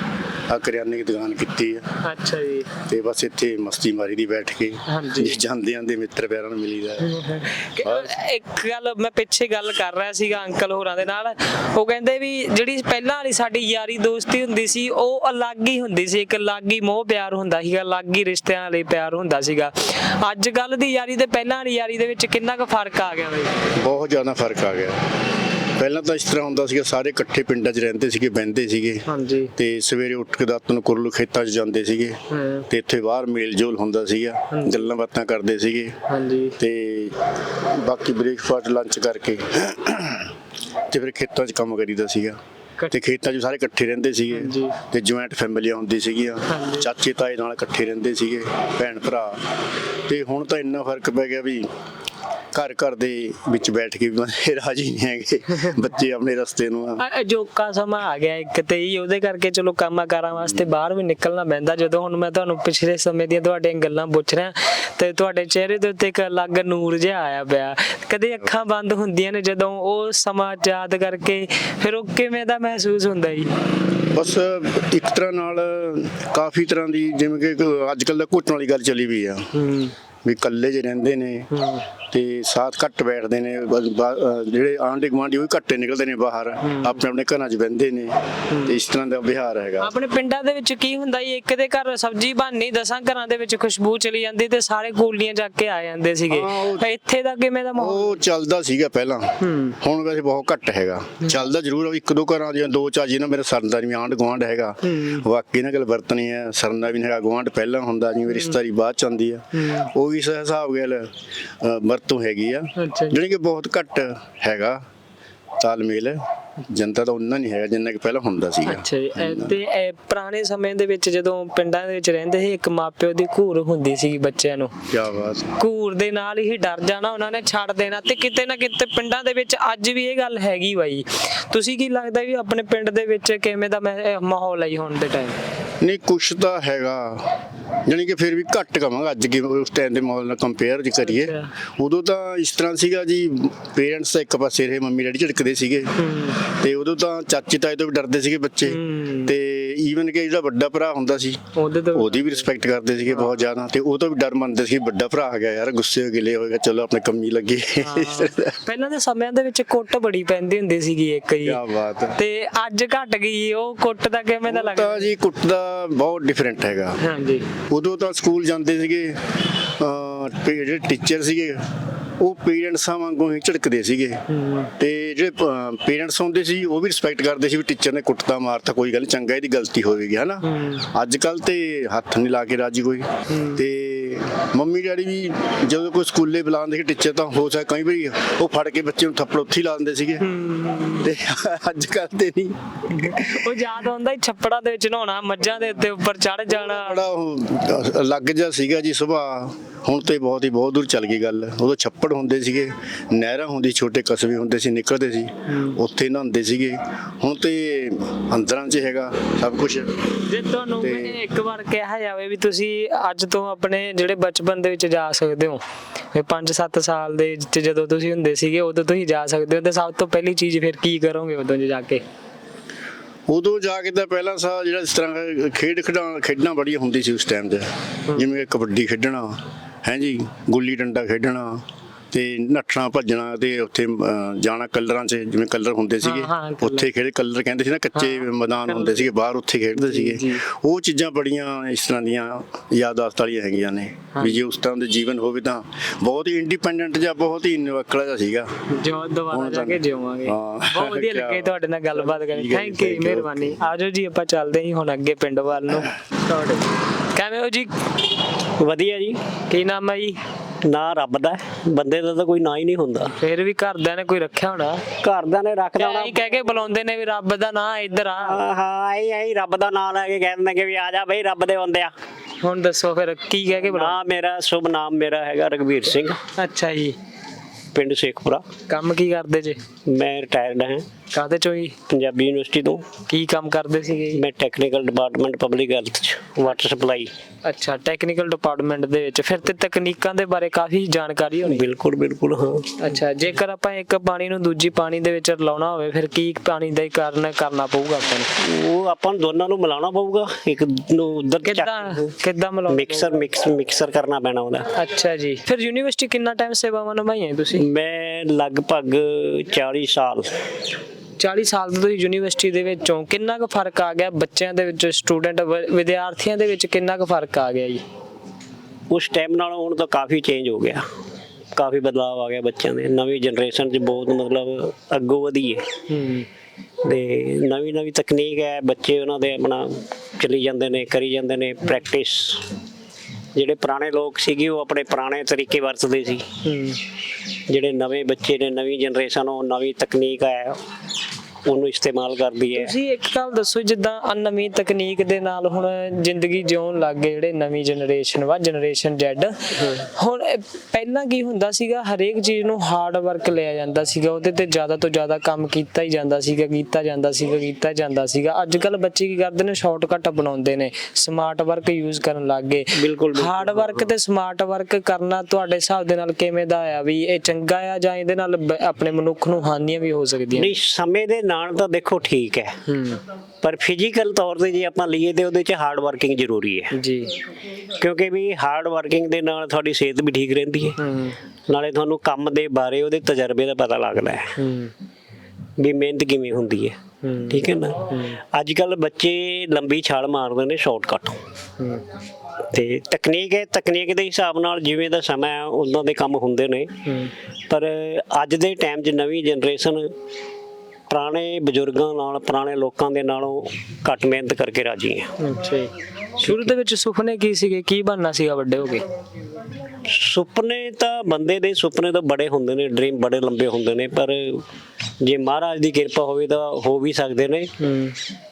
ਆ ਕਰਿਆਨੇ ਦੀ ਦੁਕਾਨ ਕੀਤੀ ਆ ਅੱਛਾ ਜੀ। ਤੇ ਬਸ ਇੱਥੇ ਮਸਤੀ ਮਾਰੀ ਦੀ ਬੈਠ ਕੇ ਹਾਂਜੀ। ਜੇ ਜਾਂਦੇ ਆਂਦੇ ਮਿੱਤਰ ਪਿਆਰਾਂ ਨੂੰ ਮਿਲੀਦਾ ਕਿ ਇੱਕ ਗੱਲ ਮੈਂ ਪਿੱਛੇ ਗੱਲ ਕਰ ਰਿਹਾ ਸੀਗਾ ਅੰਕਲ ਹੋਰਾਂ ਦੇ ਨਾਲ। ਉਹ ਕਹਿੰਦੇ ਵੀ ਜਿਹੜੀ ਪਹਿਲਾਂ ਵਾਲੀ ਸਾਡੀ ਯਾਰੀ ਦੋਸਤੀ ਹੁੰਦੀ ਸੀ ਉਹ ਅਲੱਗ ਹੀ ਹੁੰਦੀ ਸੀ ਇੱਕ ਅਲੱਗ ਹੀ ਮੋਹ ਪਿਆਰ ਹੁੰਦਾ ਸੀਗਾ ਅਲੱਗ ਹੀ ਰਿਸ਼ਤਿਆਂ ਵਾਲੇ ਪਿਆਰ ਹੁੰਦਾ ਸੀਗਾ। ਅੱਜ ਕੱਲ ਦੀ ਯਾਰੀ ਤੇ ਪਹਿਲਾਂ ਵਾਲੀ ਯਾਰੀ ਦੇ ਵਿੱਚ ਕਿੰਨਾ ਕੁ ਫ਼ਰਕ ਆ ਗਿਆ ਬਈ? ਬਹੁਤ ਜ਼ਿਆਦਾ ਫ਼ਰਕ ਆ ਗਿਆ। ਪਹਿਲਾਂ ਤਾਂ ਇਸ ਤਰ੍ਹਾਂ ਹੁੰਦਾ ਸੀਗਾ ਸਾਰੇ ਇਕੱਠੇ ਪਿੰਡਾਂ 'ਚ ਰਹਿੰਦੇ ਸੀਗੇ ਬਹਿੰਦੇ ਸੀਗੇ। ਹਾਂਜੀ। ਤੇ ਸਵੇਰੇ ਉੱਠ ਕੇ ਦਾਤਨ ਨੂੰ ਕੁਰਲੂ ਖੇਤਾਂ 'ਚ ਜਾਂਦੇ ਸੀਗੇ। ਹਾਂ। ਤੇ ਇੱਥੇ ਬਾਹਰ ਮੇਲ ਜੋਲ ਹੁੰਦਾ ਸੀਗਾ ਗੱਲਾਂ ਬਾਤਾਂ ਕਰਦੇ ਸੀਗੇ। ਹਾਂਜੀ। ਤੇ ਬਾਕੀ ਬ੍ਰੇਕਫਾਸਟ ਲੰਚ ਕਰਕੇ ਤੇ ਫਿਰ ਖੇਤਾਂ 'ਚ ਕੰਮ ਕਰੀਦਾ ਸੀਗਾ। ਤੇ ਖੇਤਾਂ 'ਚ ਸਾਰੇ ਇਕੱਠੇ ਰਹਿੰਦੇ ਸੀਗੇ। ਤੇ ਜੁਆਇੰਟ ਫੈਮਿਲੀਆਂ ਹੁੰਦੀ ਸੀਗੀਆਂ। ਚਾਚੇ ਤਾਏ ਨਾਲ ਇਕੱਠੇ ਰਹਿੰਦੇ ਸੀਗੇ ਭੈਣ ਭਰਾ। ਤੇ ਹੁਣ ਤਾਂ ਇੰਨਾ ਫ਼ਰਕ ਪੈ ਗਿਆ ਵੀ ਘਰ ਘਰ ਦੇ ਵਿੱਚ ਬੈਠ ਕੇ ਵੀ ਰਾਜੀ ਨਹੀਂ ਹੈਗੇ। ਬੱਚੇ ਆਪਣੇ ਰਸਤੇ ਨੂੰ ਅਜੋਕਾ ਸਮਾਂ ਆ ਗਿਆ ਇੱਕ ਤੇ ਹੀ ਉਹਦੇ ਕਰਕੇ ਚਲੋ ਕੰਮਾਂ ਕਾਰਾਂ ਵਾਸਤੇ ਬਾਹਰ ਵੀ ਨਿਕਲਣਾ ਪੈਂਦਾ। ਜਦੋਂ ਹੁਣ ਮੈਂ ਤੁਹਾਨੂੰ ਪਿਛਲੇ ਸਮੇਂ ਦੀਆਂ ਤੁਹਾਡੀਆਂ ਗੱਲਾਂ ਪੁੱਛ ਰਿਹਾ ਤੇ ਤੁਹਾਡੇ ਚਿਹਰੇ ਦੇ ਉੱਤੇ ਇੱਕ ਅਲੱਗ ਨੂਰ ਜਿਹਾ ਆਇਆ ਪਿਆ। ਕਦੇ ਅੱਖਾਂ ਬੰਦ ਹੁੰਦੀਆਂ ਨੇ ਜਦੋਂ ਉਹ ਸਮਾਂ ਯਾਦ ਕਰਕੇ ਫਿਰ ਉਹ ਕਿਵੇਂ ਦਾ ਮਹਿਸੂਸ ਹੁੰਦਾ ਜੀ? ਬਸ ਇੱਕ ਤਰ੍ਹਾਂ ਨਾਲ ਕਾਫੀ ਤਰ੍ਹਾਂ ਦੀ ਜਿਵੇਂ ਕਿ ਅੱਜ ਕੱਲ ਦਾ ਘੁੱਟਣ ਵਾਲੀ ਗੱਲ ਚੱਲੀ ਵੀ ਆ। ਹੂੰ। ਵੀ ਇਕੱਲੇ ਜਿਹੇ ਰਹਿੰਦੇ ਨੇ ਤੇ ਸਾਥ ਘੱਟ ਬੈਠਦੇ ਨੇ ਜਿਹੜੇ ਆਂਢੀ ਗੁਆਂਢੀ ਉਹ ਵੀ ਘੱਟੇ ਨਿਕਲਦੇ ਨੇ ਬਾਹਰ ਆਪਣੇ ਆਪਣੇ ਘਰਾਂ 'ਚ ਬਹਿੰਦੇ ਨੇ ਤੇ ਇਸ ਤਰ੍ਹਾਂ ਦਾ ਵਿਹਾਰ ਹੈਗਾ। ਆਪਣੇ ਪਿੰਡਾਂ ਦੇ ਵਿੱਚ ਕੀ ਹੁੰਦਾ ਜੀ ਇੱਕ ਦੇ ਘਰ ਸਬਜ਼ੀ ਬਣਨੀ ਦਸਾਂ ਘਰਾਂ ਦੇ ਵਿੱਚ ਖੁਸ਼ਬੂ ਚਲੀ ਜਾਂਦੀ ਤੇ ਸਾਰੇ ਕੂਲੀਆਂ ਚੱਕ ਕੇ ਆ ਜਾਂਦੇ ਸੀਗੇ। ਇੱਥੇ ਦਾ ਕਿਵੇਂ ਦਾ ਮਾਹੌਲ? ਉਹ ਚੱਲਦਾ ਸੀਗਾ ਪਹਿਲਾਂ। ਹੁਣ ਵੈਸੇ ਬਹੁਤ ਘੱਟ ਹੈਗਾ। ਚੱਲਦਾ ਜ਼ਰੂਰ ਇੱਕ ਦੋ ਘਰਾਂ ਦੀਆਂ ਦੋ ਚਾਰ ਜਿਹਨਾਂ ਮੇਰੇ ਸਰਦਾਰ ਵੀ ਆਂਢ ਗੁਆਂਢ ਹੈਗਾ। ਵਾਕਈ ਨਾ ਗੱਲ ਵਰਤਣੀ ਹੈ ਸਰਨਾ ਵੀ ਨੀ ਹੈਗਾ ਗੁਆਂਢ ਪਹਿਲਾਂ ਹੁੰਦਾ ਜਿਵੇਂ ਰਿਸ਼ਤੇਦਾਰੀ ਬਾਅਦ ਚ ਆਉਂਦੀ ਆ। ਉਹ ਵੀ ਇਸ ਹਿਸਾਬ ਗੱਲ ਵਰਤੋਂ ਹੈਗੀ ਆ। ਅੱਛਾ ਜੀ। ਜਿਹੜੀ ਕਿ ਬਹੁਤ ਘੱਟ ਹੈਗਾ ਤਾਲਮੇਲ ਜਨਤਾ ਦਾ ਉਹਨਾਂ ਨਹੀਂ ਹੈਗਾ ਜਿੰਨਾ ਕਿ ਪਹਿਲਾਂ ਹੁੰਦਾ ਸੀਗਾ। ਅੱਛਾ ਜੀ ਇਹ ਤੇ ਇਹ ਪੁਰਾਣੇ ਸਮੇਂ ਦੇ ਵਿੱਚ ਜਦੋਂ ਪਿੰਡਾਂ ਦੇ ਵਿੱਚ ਰਹਿੰਦੇ ਸੀ ਇੱਕ ਮਾਪਿਓ ਦੀ ਘੂਰ ਹੁੰਦੀ ਸੀ ਬੱਚਿਆਂ ਨੂੰ। ਕੀ ਬਾਤ। ਘੂਰ ਦੇ ਨਾਲ ਹੀ ਡਰ ਜਾਣਾ ਉਹਨਾਂ ਨੇ ਛੱਡ ਦੇਣਾ ਤੇ ਕਿਤੇ ਨਾ ਕਿਤੇ ਪਿੰਡਾਂ ਦੇ ਵਿੱਚ ਅੱਜ ਵੀ ਇਹ ਗੱਲ ਹੈਗੀ ਬਾਈ। ਤੁਸੀਂ ਕੀ ਲੱਗਦਾ ਵੀ ਆਪਣੇ ਪਿੰਡ ਦੇ ਵਿੱਚ ਕਿਵੇਂ ਦਾ ਮਹ- ਮਾਹੌਲ ਹੈ ਜੀ ਹੁਣ ਦੇ ਟਾਈਮ ਨਹੀਂ ਕੁਛ ਤਾਂ ਹੈਗਾ। ਜਾਣੀ ਕਿ ਫਿਰ ਵੀ ਘੱਟ ਕਵਾਂਗਾ। ਅੱਜ ਕੀ ਉਸ ਟਾਈਮ ਦੇ ਮਾਹੌਲ ਨਾਲ ਕੰਪੇਅਰ ਜੇ ਕਰੀਏ। ਉਦੋਂ ਤਾਂ ਇਸ ਤਰ੍ਹਾਂ ਸੀਗਾ ਜੀ ਪੇਰੈਂਟਸ ਤਾਂ ਇੱਕ ਪਾਸੇ ਰਹੇ ਮੰਮੀ ਡੈਡੀ ਝਿੜਕਦੇ ਸੀਗੇ। ਤੇ ਉਦੋਂ ਤਾਂ ਚਾਚੇ ਤਾਏ ਤੋਂ ਵੀ ਡਰਦੇ ਸੀਗੇ ਬੱਚੇ। ਤੇ ਈਵਨ ਕਿ ਜਿਹੜਾ ਵੱਡਾ ਭਰਾ ਹੁੰਦਾ ਸੀ ਉਹਦੇ ਵੀ ਰਿਸਪੈਕਟ ਕਰਦੇ ਸੀਗੇ ਬਹੁਤ ਜ਼ਿਆਦਾ। ਤੇ ਉਹ ਤੋਂ ਵੀ ਡਰ ਮੰਨਦੇ ਸੀ ਵੱਡਾ ਭਰਾ ਆ ਗਿਆ ਯਾਰ ਗੁੱਸੇ ਹੋ ਗਿਲੇ ਹੋਏਗਾ ਚਲੋ ਆਪਣੇ ਕੰਮੀ ਲੱਗੇ। ਪਹਿਲਾਂ ਦੇ ਸਮਿਆਂ ਦੇ ਵਿੱਚ ਕੁੱਟ ਬੜੀ ਪੈਂਦੀ ਹੁੰਦੀ ਸੀਗੀ ਇੱਕ ਜੀ। ਕੀ ਬਾਤ ਹੈ। ਤੇ ਅੱਜ ਘਟ ਗਈ ਉਹ ਕੁੱਟ ਦਾ ਕਿਵੇਂ ਦਾ ਲੱਗਦਾ ਤਾਂ ਜੀ ਕੁੱਟ ਦਾ ਬਹੁਤ ਡਿਫਰੈਂਟ ਹੈਗਾ। ਹਾਂਜੀ। ਉਦੋਂ ਤਾਂ ਸਕੂਲ ਜਾਂਦੇ ਸੀਗੇ ਤੇ ਜਿਹੜੇ ਟੀਚਰ ਸੀਗੇ ਉਹ ਪੇਰੈਂਟਸਾਂ ਵਾਂਗੂ ਹੀ ਝਿੜਕਦੇ ਸੀਗੇ। ਤੇ ਜਿਹੜੇ ਪੇਰੈਂਟਸ ਹੁੰਦੇ ਸੀ ਉਹ ਵੀ ਰਿਸਪੈਕਟ ਕਰਦੇ ਸੀ ਵੀ ਟੀਚਰ ਨੇ ਕੁੱਟਤਾ ਮਾਰਤਾ ਕੋਈ ਗੱਲ ਚੰਗਾ ਇਹਦੀ ਗਲਤੀ ਹੋਵੇਗੀ ਹਨਾ। ਅੱਜ ਕੱਲ ਤੇ ਹੱਥ ਨਹੀਂ ਲਾ ਕੇ ਰਾਜੀ ਕੋਈ। ਤੇ ਮੰਮੀ ਡੈਡੀ ਵੀ ਜਦੋਂ ਕੋਈ ਸਕੂਲੇ ਬੁਲਾਉਂਦੇ ਸੀ ਟੀਚਰ ਤਾਂ ਹੋ ਸਕਦਾ ਕਈ ਵਾਰੀ ਉਹ ਫੜ ਕੇ ਬੱਚੇ ਨੂੰ ਥੱਪੜ ਉੱਥੇ ਹੀ ਲਾ ਦਿੰਦੇ ਸੀਗੇ। ਤੇ ਅੱਜ ਕੱਲ ਤੇ ਨਹੀਂ। ਉਹ ਯਾਦ ਆਉਂਦਾ ਹੀ ਛੱਪੜਾਂ ਦੇ ਵਿੱਚ ਨਹਾਉਣਾ ਮੱਝਾਂ ਦੇ ਉੱਤੇ ਉੱਪਰ ਚੜ ਜਾਣਾ। ਬੜਾ ਉਹ ਅਲੱਗ ਜਿਹਾ ਸੀਗਾ ਜੀ ਸੁਭਾਅ। ਹੁਣ ਤੇ ਬਹੁਤ ਹੀ ਬਹੁਤ ਦੂਰ ਚੱਲ ਗਈ ਗੱਲ। ਉਦੋਂ ਛੱਪੜ ਹੁੰਦੇ ਸੀਗੇ ਨਹਿਰਾਂ ਹੁੰਦੀ ਛੋਟੇ ਕਸਬੇ ਹੁੰਦੇ ਸੀ ਨਿਕਲਦੇ ਸੀ। ਉੱਥੇ ਨਹਾਉਂਦੇ ਸੀਗੇ। ਹੁਣ ਤੇ ਅੰਦਰਾਂ 'ਚ ਹੈਗਾ ਸਭ ਕੁਝ ਜੇ ਤੁਹਾਨੂੰ ਤੇ- ਮੈਂ ਇੱਕ ਵਾਰ ਕਿਹਾ ਜਾਵੇ ਵੀ ਤੁਸੀਂ ਅੱਜ ਤੋਂ ਆਪਣੇ ਜਿਹੜੇ ਬਚਪਨ ਦੇ ਵਿੱਚ ਜਾ ਸਕਦੇ ਹੋ ਵੀ 5-7 ਸਾਲ ਦੇ ਵਿੱਚ ਜਦੋਂ ਤੁਸੀਂ ਹੁੰਦੇ ਸੀਗੇ ਉਦੋਂ ਤੁਸੀਂ ਜਾ ਸਕਦੇ ਹੋ ਤੇ ਸਭ ਤੋਂ ਪਹਿਲੀ ਚੀਜ਼ ਫਿਰ ਕੀ ਕਰੋਗੇ ਉਦੋਂ ਜਾ ਕੇ? ਉਦੋਂ ਜਾ ਕੇ ਤਾਂ ਪਹਿਲਾਂ ਸਾ ਜਿਹੜਾ ਇਸ ਤਰ੍ਹਾਂ ਖੇਡ ਖਿਡਾਉਣ ਖੇਡਣਾ ਬੜੀ ਹੁੰਦੀ ਸੀ ਉਸ ਟਾਈਮ 'ਤੇ। ਜਿਵੇਂ ਕਬੱਡੀ ਖੇਡਣਾ ਹੈ ਜੀ ਗੁੱਲੀ ਡੰਡਾ ਖੇਡਣਾ ਤੇ ਨੱਠਣਾ ਭੱਜਣਾ ਤੇ ਉੱਥੇ ਜਾਣਾ ਕਲਰਾਂ 'ਚ ਜਿਵੇਂ ਕਲਰ ਹੁੰਦੇ ਸੀਗੇ। ਉੱਥੇ ਖੇਡ ਕਲਰ ਕਹਿੰਦੇ ਸੀ ਨਾ ਕੱਚੇ ਮੈਦਾਨ ਹੁੰਦੇ ਸੀਗੇ ਬਾਹਰ ਉੱਥੇ ਖੇਡਦੇ। ਸੀਗੇ। ਉਹ ਚੀਜ਼ਾਂ ਬੜੀਆਂ ਇਸ ਤਰ੍ਹਾਂ ਦੀਆਂ ਯਾਦਾਸ਼ਤ ਵਾਲੀਆਂ ਹੈਗੀਆਂ ਨੇ ਵੀ ਜੇ ਉਸ ਤਰ੍ਹਾਂ ਦੇ ਜੀਵਨ ਹੋਵੇ ਤਾਂ ਬਹੁਤ ਹੀ ਇੰਡੀਪੈਂਡੈਂਟ ਜਾਂ ਬਹੁਤ ਹੀ ਨਿਵਕਲਾ ਜਿਹਾ ਸੀਗਾ। ਜੋ ਦੁਬਾਰਾ ਜਾ ਕੇ ਜਿਵਾਂਗੇ। ਬਹੁਤ ਵਧੀਆ ਲੱਗੇ ਤੁਹਾਡੇ ਨਾਲ ਗੱਲਬਾਤ ਕਰਕੇ। ਥੈਂਕ ਯੂ ਮਿਹਰਬਾਨੀ। ਆਜੋ ਜੀ ਆਪਾਂ ਚੱਲਦੇ ਹਾਂ ਹੁਣ ਅੱਗੇ ਪਿੰਡ ਵੱਲ ਨੂੰ। ਕਿਵੇਂ ਹੋ ਜੀ? ਵਧੀਆ ਜੀ। ਕੀ ਨਾਮ ਹੈ ਜੀ? ਨਾ ਰੱਬ ਦਾ ਹੈ, ਬੰਦੇ ਦਾ ਤਾਂ ਕੋਈ ਨਾਂ ਹੀ ਨਹੀਂ ਹੁੰਦਾ। ਫਿਰ ਵੀ ਘਰਦਿਆਂ ਨੇ ਕੋਈ ਰੱਖਿਆ ਹੋਣਾ? ਘਰਦਿਆਂ ਨੇ ਰੱਖ ਦੇਣਾ ਐਂ ਕਹਿ ਕੇ ਬੁਲਾਉਂਦੇ ਨੇ ਵੀ ਰੱਬ ਦਾ ਨਾਂ ਇੱਧਰ ਆ। ਹਾਂ ਆਈ ਆਈ ਰੱਬ ਦਾ ਨਾਮ ਲੈ ਕੇ ਕਹਿ ਦਿੰਦੇ ਕਿ ਵੀ ਆ ਜਾ ਬਈ ਰੱਬ ਦੇ ਬੰਦਿਆ ਹੁਣ ਦੱਸੋ ਫਿਰ ਕੀ ਕਹਿ ਕੇ ਬੁਲਾ ਨਾ ਮੇਰਾ ਸ਼ੁਭ ਨਾਮ ਮੇਰਾ ਹੈਗਾ ਰਗਵੀਰ ਸਿੰਘ। ਅੱਛਾ ਜੀ। ਪਿੰਡ ਸ਼ੇਖਪੁਰਾ। ਕੰਮ ਕੀ ਕਰਦੇ ਜੇ? ਮੈਂ ਰਿਟਾਇਰਡ ਹਾਂ। ਕਾਹਦੇ ਚੋਂ ਜੀ? ਪੰਜਾਬੀ ਯੂਨੀਵਰਸਿਟੀ ਤੋਂ। ਕੀ ਕੰਮ ਕਰਦੇ ਸੀਗੇ ਜੀ? ਮੈਂ ਟੈਕਨੀਕਲ ਡਿਪਾਰਟਮੈਂਟ ਪਬਲਿਕ ਹੈਲਥ ਚ ਵਾਟਰ ਸਪਲਾਈ ਅੱਛਾ ਟੈਕਨੀਕਲ ਡਿਪਾਰਟਮੈਂਟ ਦੇ ਵਿੱਚ। ਫਿਰ ਤੇ ਤਕਨੀਕਾਂ ਦੇ ਬਾਰੇ ਕਾਫੀ ਜਾਣਕਾਰੀ ਹੋਣੀ। ਬਿਲਕੁਲ ਬਿਲਕੁਲ ਹਾਂ। ਅੱਛਾ ਜੇਕਰ ਆਪਾਂ ਇੱਕ ਪਾਣੀ ਨੂੰ ਦੂਜੀ ਪਾਣੀ ਦੇ ਵਿੱਚ ਰਲਾਉਣਾ ਹੋਵੇ ਫਿਰ ਕੀ ਪਾਣੀ ਦਾ ਹੀ ਕਾਰਨ ਕਰਨਾ ਪਊਗਾ ਆਪਾਂ ਨੂੰ? ਉਹ ਆਪਾਂ ਨੂੰ ਦੋਨਾਂ ਨੂੰ ਮਿਲਾਉਣਾ ਪਊਗਾ। ਇੱਕ ਨੂੰ ਉਧਰ ਕਿੱਦਾਂ ਕਿੱਦਾਂ ਮਿਲਾਉਂਦੇ ਮਿਕਸਰ ਮਿਕਸ ਮਿਕਸਰ ਕਰਨਾ ਪੈਣਾ ਉਹਦਾ। ਅੱਛਾ ਜੀ। ਫਿਰ ਯੂਨੀਵਰਸਿਟੀ ਕਿੰਨਾ ਟਾਈਮ ਸੇਵਾਵਾਂ ਨਿਭਾਈਆਂ ਤੁਸੀਂ? ਮੈਂ ਲਗਭਗ 40 ਸਾਲ। 40 ਸਾਲ ਤੋਂ ਤੁਸੀਂ ਯੂਨੀਵਰਸਿਟੀ ਦੇ ਵਿੱਚੋਂ ਕਿੰਨਾ ਕੁ ਫ਼ਰਕ ਆ ਗਿਆ ਬੱਚਿਆਂ ਦੇ ਵਿੱਚ ਸਟੂਡੈਂਟ ਵਿਦਿਆਰਥੀਆਂ ਦੇ ਵਿੱਚ ਕਿੰਨਾ ਕੁ ਫ਼ਰਕ ਆ ਗਿਆ ਜੀ? ਉਸ ਟਾਈਮ ਨਾਲੋਂ ਹੁਣ ਤਾਂ ਕਾਫੀ ਚੇਂਜ ਹੋ ਗਿਆ। ਕਾਫੀ ਬਦਲਾਅ ਆ ਗਿਆ ਬੱਚਿਆਂ ਦੇ। ਨਵੀਂ ਜਨਰੇਸ਼ਨ 'ਚ ਬਹੁਤ ਮਤਲਬ ਅੱਗੋਂ ਵਧੀ ਹੈ। ਹੂੰ ਤੇ ਨਵੀਂ ਨਵੀਂ ਤਕਨੀਕ ਹੈ ਬੱਚੇ ਉਹਨਾਂ ਦੇ ਆਪਣਾ ਚਲੀ ਜਾਂਦੇ ਨੇ ਕਰੀ ਜਾਂਦੇ ਨੇ ਪ੍ਰੈਕਟਿਸ ਜਿਹੜੇ ਪੁਰਾਣੇ ਲੋਕ ਸੀਗੇ ਉਹ ਆਪਣੇ ਪੁਰਾਣੇ ਤਰੀਕੇ ਵਰਤਦੇ ਸੀ। ਜਿਹੜੇ ਨਵੇਂ ਬੱਚੇ ਨੇ ਨਵੀਂ ਜਨਰੇਸ਼ਨ ਉਹ ਨਵੀਂ ਤਕਨੀਕ ਹੈ। ਉਹਨੂੰ ਇਸਤੇਮਾਲ ਕਰਦੀ ਹੈ। ਤੁਸੀਂ ਇੱਕ ਗੱਲ ਦੱਸੋ ਜਿੱਦਾਂ ਨਵੀਂ ਤਕਨੀਕ ਦੇ ਨਾਲ ਹੁਣ ਜ਼ਿੰਦਗੀ ਜਿਉਣ ਲੱਗ ਗਏ ਜਿਹੜੇ ਨਵੀਂ ਜਨਰੇਸ਼ਨ ਵਾ ਜਨਰੇਸ਼ਨ Z ਹੁਣ ਪਹਿਲਾਂ ਕੀ ਹੁੰਦਾ ਸੀਗਾ ਹਰੇਕ ਚੀਜ਼ ਨੂੰ ਹਾਰਡ ਵਰਕ ਲਿਆ ਜਾਂਦਾ ਸੀਗਾ ਉਹਦੇ ਤੇ ਜ਼ਿਆਦਾ ਤੋਂ ਜ਼ਿਆਦਾ ਕੰਮ ਕੀਤਾ ਹੀ ਜਾਂਦਾ ਸੀਗਾ ਕੀਤਾ ਜਾਂਦਾ ਸੀਗਾ ਕੀਤਾ ਜਾਂਦਾ ਸੀਗਾ। ਅੱਜ ਕੱਲ ਬੱਚੇ ਕੀ ਕਰਦੇ ਨੇ ਸ਼ਾਰਟਕਟ ਬਣਾਉਂਦੇ ਨੇ ਸਮਾਰਟ ਵਰਕ ਯੂਜ਼ ਕਰਨ ਲੱਗ ਗਏ। ਬਿਲਕੁਲ। ਹਾਰਡ ਵਰਕ ਤੇ ਸਮਾਰਟ ਵਰਕ ਕਰਨਾ ਤੁਹਾਡੇ ਹਿਸਾਬ ਦੇ ਨਾਲ ਕਿਵੇਂ ਦਾ ਆ ਵੀ ਇਹ ਚੰਗਾ ਆ ਜਾਂ ਇਹਦੇ ਨਾਲ ਆਪਣੇ ਮਨੁੱਖ ਨੂੰ ਹਾਨੀਆਂ ਵੀ ਹੋ ਸਕਦੀਆਂ ਨਹੀਂ ਸਮੇਂ ਦੇ ਨਾਲ ਜਾਣ ਤਾਂ ਦੇਖੋ ਠੀਕ ਹੈ। ਪਰ ਫਿਜ਼ੀਕਲ ਤੌਰ ਤੇ ਜੇ ਆਪਾਂ ਲਈਏ ਤੇ ਉਹਦੇ 'ਚ ਹਾਰਡ ਵਰਕਿੰਗ ਜ਼ਰੂਰੀ ਹੈ। ਜੀ। ਕਿਉਂਕਿ ਵੀ ਹਾਰਡ ਵਰਕਿੰਗ ਦੇ ਨਾਲ ਤੁਹਾਡੀ ਸਿਹਤ ਵੀ ਠੀਕ ਰਹਿੰਦੀ ਹੈ। ਨਾਲੇ ਤੁਹਾਨੂੰ ਕੰਮ ਦੇ ਬਾਰੇ ਉਹਦੇ ਤਜਰਬੇ ਦਾ ਪਤਾ ਲੱਗਦਾ ਹੈ। ਵੀ ਮਿਹਨਤ ਕਿਵੇਂ ਹੁੰਦੀ ਹੈ। ਠੀਕ ਹੈ ਨਾ? ਅੱਜ ਕੱਲ ਬੱਚੇ ਲੰਬੀ ਛਾਲ ਮਾਰਦੇ ਨੇ ਸ਼ਾਰਟਕਟ ਤੇ। ਤਕਨੀਕ ਹੈ ਤਕਨੀਕ ਦੇ ਹਿਸਾਬ ਨਾਲ ਜਿਵੇਂ ਦਾ ਸਮਾਂ ਹੈ ਉਦੋਂ ਦੇ ਕੰਮ ਹੁੰਦੇ ਨੇ। ਪਰ ਅੱਜ ਦੇ ਟਾਈਮ 'ਚ ਨਵੀਂ ਜਨਰੇਸ਼ਨ ਪੁਰਾਣੇ ਬਜ਼ੁਰਗਾਂ ਨਾਲ ਪੁਰਾਣੇ ਲੋਕਾਂ ਦੇ ਨਾਲੋਂ ਘੱਟ ਮਿਹਨਤ ਕਰਕੇ ਰਾਜੀ ਹੈ। ਅੱਛਾ ਜੀ। ਸ਼ੁਰੂ ਦੇ ਵਿੱਚ ਸੁਪਨੇ ਕੀ ਸੀਗੇ? ਕੀ ਬਣਨਾ ਸੀਗਾ ਵੱਡੇ ਹੋ ਕੇ? ਸੁਪਨੇ ਤਾਂ ਬੰਦੇ ਦੇ ਸੁਪਨੇ ਤਾਂ ਬੜੇ ਹੁੰਦੇ ਨੇ ਡ੍ਰੀਮ ਬੜੇ ਲੰਬੇ ਹੁੰਦੇ ਨੇ ਪਰ ਜੇ ਮਹਾਰਾਜ ਦੀ ਕਿਰਪਾ ਹੋਵੇ ਤਾਂ ਹੋ ਵੀ ਸਕਦੇ ਨੇ।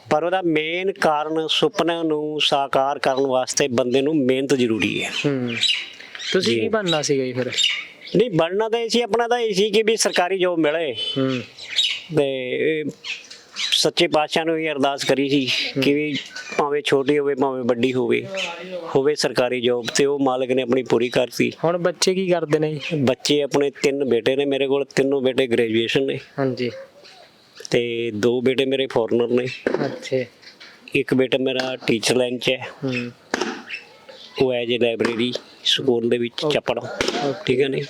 ਪਰ ਉਹਦਾ ਮੇਨ ਕਾਰਨ ਸੁਪਨਿਆਂ ਨੂੰ ਸਾਕਾਰ ਕਰਨ ਵਾਸਤੇ ਬੰਦੇ ਨੂੰ ਮਿਹਨਤ ਜ਼ਰੂਰੀ ਹੈ। ਤੁਸੀਂ। ਕੀ ਬਣਨਾ ਸੀਗਾ ਜੀ ਫਿਰ? ਨਹੀਂ ਬਣਨਾ ਤਾਂ ਇਹ ਸੀ ਆਪਣਾ ਤਾਂ ਇਹ ਸੀ ਕਿ ਵੀ ਸਰਕਾਰੀ ਜੋਬ ਮਿਲੇ। ਤੇ ਸੱਚੇ ਪਾਤਸ਼ਾਹ ਨੂੰ ਇਹ ਅਰਦਾਸ ਕਰੀ ਸੀ ਕਿ ਵੀ ਭਾਵੇਂ ਛੋਟੀ ਹੋਵੇ ਭਾਵੇਂ ਵੱਡੀ ਹੋਵੇ ਹੋਵੇ ਸਰਕਾਰੀ ਜੋਬ ਤੇ ਉਹ ਮਾਲਕ ਨੇ ਆਪਣੀ ਪੂਰੀ ਕਰਤੀ। ਹੁਣ ਬੱਚੇ ਕੀ ਕਰਦੇ ਨੇ ਜੀ? ਬੱਚੇ ਆਪਣੇ ਤਿੰਨ ਬੇਟੇ ਨੇ ਮੇਰੇ ਕੋਲ ਤਿੰਨੋਂ ਬੇਟੇ ਗ੍ਰੈਜੂਏਸ਼ਨ ਨੇ। ਹਾਂਜੀ। ਤੇ ਦੋ ਬੇਟੇ ਮੇਰੇ ਫੋਰਨਰ ਨੇ। ਅੱਛਾ। ਇੱਕ ਬੇਟਾ ਮੇਰਾ ਟੀਚਰ ਲਾਈਨ 'ਚ ਹੈ। ਹੂੰ। ਉਹ ਐਜ ਲਾਇਬ੍ਰੇਰੀ ਸਕੂਲ ਦੇ ਵਿੱਚ ਚੱਪੜ ਠੀਕ ਹੈ ਨੇ?